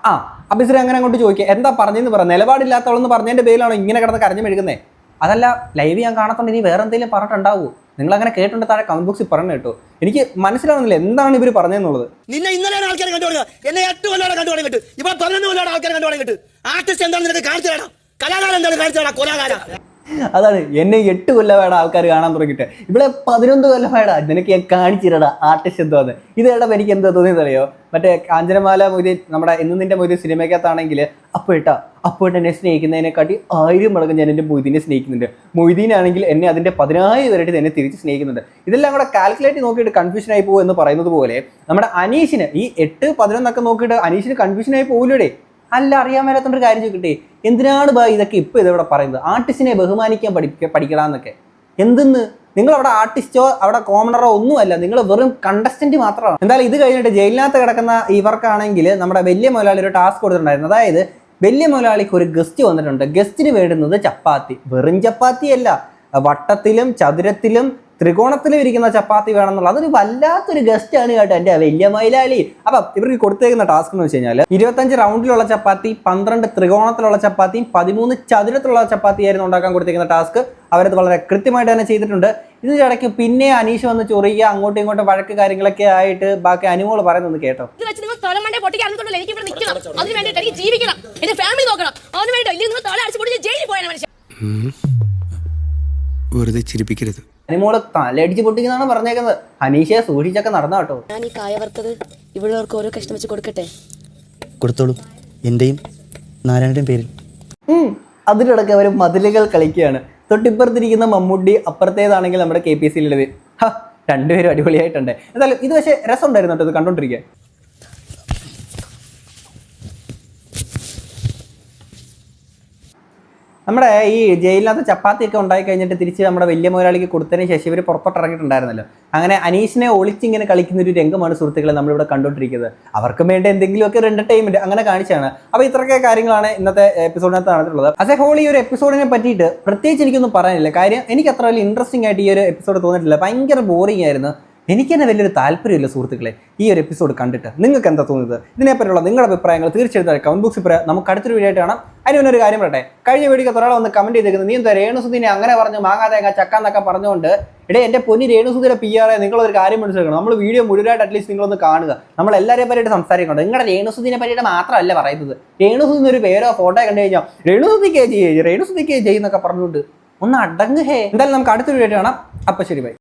S1: ആ, അഭിസര അങ്ങനെ അങ്ങോട്ട് ചോദിക്കുക എന്താ പറഞ്ഞെന്ന് പറ. നിലപാടില്ലാത്തവളെന്ന് പറഞ്ഞതിന്റെ പേരിലാണോ ഇങ്ങനെ കിടന്ന് കരഞ്ഞു മെഴുകുന്നേ? അതല്ല ലൈവ് ഞാൻ കാണാത്തോണ്ട് ഇനി വേറെ എന്തെങ്കിലും പറഞ്ഞിട്ടുണ്ടാവുമോ നിങ്ങൾ അങ്ങനെ കേട്ടുണ്ട് താഴെ കമന്റ് ബോക്സിൽ പറഞ്ഞു കേട്ടോ. എനിക്ക് മനസ്സിലാവുന്നില്ല എന്താണ് ഇവർ പറഞ്ഞതെന്നുള്ളത്.
S8: നിന്നെ ഇന്നലെയാണ് ആൾക്കാരെ കണ്ടു തുടങ്ങുക എന്നെ എട്ട് കൊല്ലം കണ്ടു തുടങ്ങിയിട്ട് ഇപ്പൊ പതിനൊന്ന് കൊല്ലാണ് ആൾക്കാരെ കണ്ടു തുടങ്ങിയിട്ട് ആർട്ടിസ്റ്റ് എന്താണ് നിനക്ക് കാണിച്ചു തരാം? കലാകാരൻ എന്താണ് കാണിച്ചു തരാം? കൊലാകാര
S1: അതാണ് എന്നെ എട്ട് കൊല്ലമായിട്ട് ആൾക്കാർ കാണാൻ തുടങ്ങിയിട്ട്. ഇവിടെ പതിനൊന്ന് കൊല്ലമായിടാ. നിനക്ക് ഞാൻ കാണിച്ചിരടാ ആർട്ടിസ്റ്റ് എന്തോ അത്. ഇത് കേട്ടപ്പോൾ എനിക്ക് എന്താ തോന്നിയത് അറിയോ മറ്റേ കാഞ്ചനമാല മൊയ്തീൻ നമ്മുടെ ഇന്ന് നിന്റെ മൊയ്തീൻ സിനിമയ്ക്കകത്താണെങ്കിൽ അപ്പോഴട്ടാ അപ്പോഴട്ട് എന്നെ സ്നേഹിക്കുന്നതിനെക്കാട്ടി ആയിരം മടങ്ങ് ഞാൻ എന്റെ മൊയ്തീനെ സ്നേഹിക്കുന്നുണ്ട്. മൊയ്തീനാണെങ്കിൽ എന്നെ അതിന്റെ പതിനായിരം വരെയായിട്ട് എന്നെ തിരിച്ച് സ്നേഹിക്കുന്നുണ്ട്. ഇതെല്ലാം കൂടെ കാൽക്കുലേറ്റ് നോക്കിയിട്ട് കൺഫ്യൂഷൻ ആയി എന്ന് പറയുന്നത് പോലെ നമ്മുടെ അനീഷിന് ഈ എട്ട് പതിനൊന്നൊക്കെ നോക്കിയിട്ട് അനീഷിന് കൺഫ്യൂഷൻ ആയി പോകില്ലേ അല്ല അറിയാൻ ഒരു കാര്യം ചോദിക്കട്ടെ? എന്തിനാണ് ഇതൊക്കെ ഇപ്പൊ ഇതവിടെ പറയുന്നത്? ആർട്ടിസ്റ്റിനെ ബഹുമാനിക്കാൻ പഠിക്ക പഠിക്കണമെന്നൊക്കെ എന്തെന്ന്? നിങ്ങൾ അവിടെ ആർട്ടിസ്റ്റോ അവിടെ കോമണറോ ഒന്നുമല്ല. നിങ്ങൾ വെറും കണ്ടസ്റ്റന്റ് മാത്രമാണ്. എന്തായാലും ഇത് കഴിഞ്ഞിട്ട് ജയിലിനകത്ത് കിടക്കുന്ന ഇവർക്കാണെങ്കിൽ നമ്മുടെ വലിയ മുതലാളി ഒരു ടാസ്ക് കൊടുത്തിട്ടുണ്ടായിരുന്നു. അതായത് വലിയ മുതലാളിക്ക് ഒരു ഗസ്റ്റ് വന്നിട്ടുണ്ട്. ഗസ്റ്റിന് വേണ്ടുന്നത് ചപ്പാത്തി. വെറും ചപ്പാത്തിയല്ല. വട്ടത്തിലും ചതുരത്തിലും ത്രികോണത്തിലും ഇരിക്കുന്ന ചപ്പാത്തി വേണമെന്നുള്ള അതൊരു വല്ലാത്തൊരു ഗസ്റ്റ് ആണ് കേട്ടോ എന്റെ വലിയ മൈലാളി അപ്പം ഇവർക്ക് കൊടുത്തേക്കുന്ന ടാസ്ക് എന്ന് വെച്ച് കഴിഞ്ഞാൽ ഇരുപത്തഞ്ച് റൗണ്ടിലുള്ള ചപ്പാത്തി പന്ത്രണ്ട് ത്രികോണത്തിലുള്ള ചപ്പാത്തിയും പതിമൂന്ന് ചതുരത്തിലുള്ള ചപ്പാത്തിയായിരുന്നു ഉണ്ടാക്കാൻ കൊടുത്തേക്കുന്ന ടാസ്ക് അവരത് വളരെ കൃത്യമായിട്ട് തന്നെ ചെയ്തിട്ടുണ്ട്. ഇതിന്റെ ഇടയ്ക്ക് പിന്നെ അനീഷ് വന്ന് ചൊറിയുക അങ്ങോട്ടും ഇങ്ങോട്ടും വഴക്ക് കാര്യങ്ങളൊക്കെ ആയിട്ട് ബാക്കി അനുമോൾ പറയുന്നത് കേട്ടോ.
S4: ഇത് വെച്ച് നിങ്ങൾ തല മണ്ടേ പൊട്ടിക്കാണെന്നുണ്ടല്ലോ എനിക്ക് ഇവിടെ നിൽക്കണം. അതിന് വേണ്ടിയിട്ട് എനിക്ക് ജീവിക്കണം. എന്റെ ഫാമിലി നോക്കണം. അതിന് വേണ്ടി ഇല്ലെങ്കിൽ നിങ്ങൾ തല അടിച്ചു പൊട്ടിച്ച് ജയിലിൽ പോയാൽ മനുഷ്യൻ
S9: വെറുതെ ചിരിപ്പിക്കരുത്.
S1: അനുമോൾ തലയടിച്ച് പൊട്ടിക്കുന്നതാണ് പറഞ്ഞേക്കുന്നത്. അനീഷയെ സൂക്ഷിച്ചൊക്കെ നടന്ന കേട്ടോ.
S2: ഞാൻ ഈ കായ വറുത്തത് ഇവിടെ ഓരോ കഷ്ണം വെച്ച് കൊടുക്കട്ടെ?
S8: കൊടുത്തോളൂ. എന്റെയും നാരായണന്റെയും പേരിൽ.
S1: ഉം. അതിനിടയ്ക്ക് അവർ മതിലുകൾ കളിക്കുകയാണ്. തൊട്ടിപ്പുറത്തിരിക്കുന്ന മമ്മൂട്ടി അപ്പുറത്തേതാണെങ്കിൽ നമ്മുടെ കെ പി സിയിലുള്ളത് ഹ രണ്ടുപേരും അടിപൊളിയായിട്ടുണ്ട്. എന്തായാലും ഇത് പക്ഷേ രസമുണ്ടായിരുന്നു കേട്ടോ? ഇത് കണ്ടോണ്ടിരിക്കാൻ നമ്മുടെ ഈ ജയിലിനകത്ത് ചപ്പാത്തിയൊക്കെ ഉണ്ടായി കഴിഞ്ഞിട്ട് തിരിച്ച് നമ്മുടെ വലിയ മുതലാളിക്ക് കൊടുത്തതിന് ശേഷം ഇവർ പുറത്തോട്ട് ഇറങ്ങിയിട്ടുണ്ടായിരുന്നല്ലോ അങ്ങനെ അനീഷിനെ ഒളിച്ചിങ്ങനെ കളിക്കുന്ന ഒരു രംഗമാണ് സുഹൃത്തുക്കളെ നമ്മളിവിടെ കണ്ടുകൊണ്ടിരിക്കുന്നത്. അവർക്കും വേണ്ടി എന്തെങ്കിലുമൊക്കെ ഒരു എന്റർടൈൻമെന്റ് അങ്ങനെ കാണിച്ചാണ്. അപ്പോൾ ഇത്രയൊക്കെ കാര്യങ്ങളാണ് ഇന്നത്തെ എപ്പിസോഡിനകത്ത് നടന്നിട്ടുള്ളത്. അസേ ഹോൾ ഈ ഒരു എപ്പിസോഡിനെ പറ്റിയിട്ട് പ്രത്യേകിച്ച് എനിക്കൊന്നും പറയാനില്ല. കാര്യം എനിക്ക് അത്ര വലിയ ഇൻട്രസ്റ്റിംഗ് ആയിട്ട് ഈ ഒരു എപ്പിസോഡ് തോന്നിയിട്ടില്ല. ഭയങ്കര ബോറിംഗ് ആയിരുന്നു. എനിക്ക് തന്നെ വലിയൊരു താല്പര്യമില്ല സുഹൃത്തുക്കളെ ഈ ഒരു എപ്പിസോഡ് കണ്ടിട്ട്. നിങ്ങൾക്ക് എന്താ തോന്നുന്നത് ഇതിനെപ്പറ്റിയുള്ള നിങ്ങളുടെ അഭിപ്രായങ്ങൾ തീർച്ചയായിട്ടും കമന്റ് ബോക്സിൽ പറയാം. നമുക്ക് അടുത്തൊരു വീഡിയോ ആയിട്ട് കാണാം. അതിന് ഒരു കാര്യം പറയട്ടെ. കഴിഞ്ഞ വീഡിയോ ഒരാളെ വന്ന് കമന്റ് ചെയ്തേക്കുന്നത് നീ എന്താ രേണുസുദിനെ അങ്ങനെ പറഞ്ഞു മാങ്ങാതേങ്ങ ചക്ക എന്നൊക്കെ പറഞ്ഞുകൊണ്ട് ഇടേ എന്റെ പൊന്നി രേണുസുദിനെ പി ആർ നിങ്ങളൊരു കാര്യം മനസ്സിലാക്കണം. നമ്മൾ വീഡിയോ മുഴുവനായിട്ട് അറ്റ്ലീസ്റ്റ് നിങ്ങളൊന്ന് കാണുക. നമ്മൾ എല്ലാവരെയും പറ്റിയിട്ട് സംസാരിക്കണം? നിങ്ങളുടെ രേണുസുദിനെ പറ്റിയിട്ട് മാത്രമല്ല പറയുന്നത്. രേണുസുദിന് ഒരു പേരോ ഫോട്ടോ കണ്ടു കഴിഞ്ഞാൽ രേണുസുദിക്ക് ചെയ്യേ രേണുസുദിക്ക് ചെയ്യുന്നൊക്കെ പറഞ്ഞുകൊണ്ട് ഒന്ന് അടങ്ങുഹേ എന്തായാലും നമുക്ക് അടുത്തൊരു വീഡിയോ കാണാം. അപ്പം ശരി ബൈ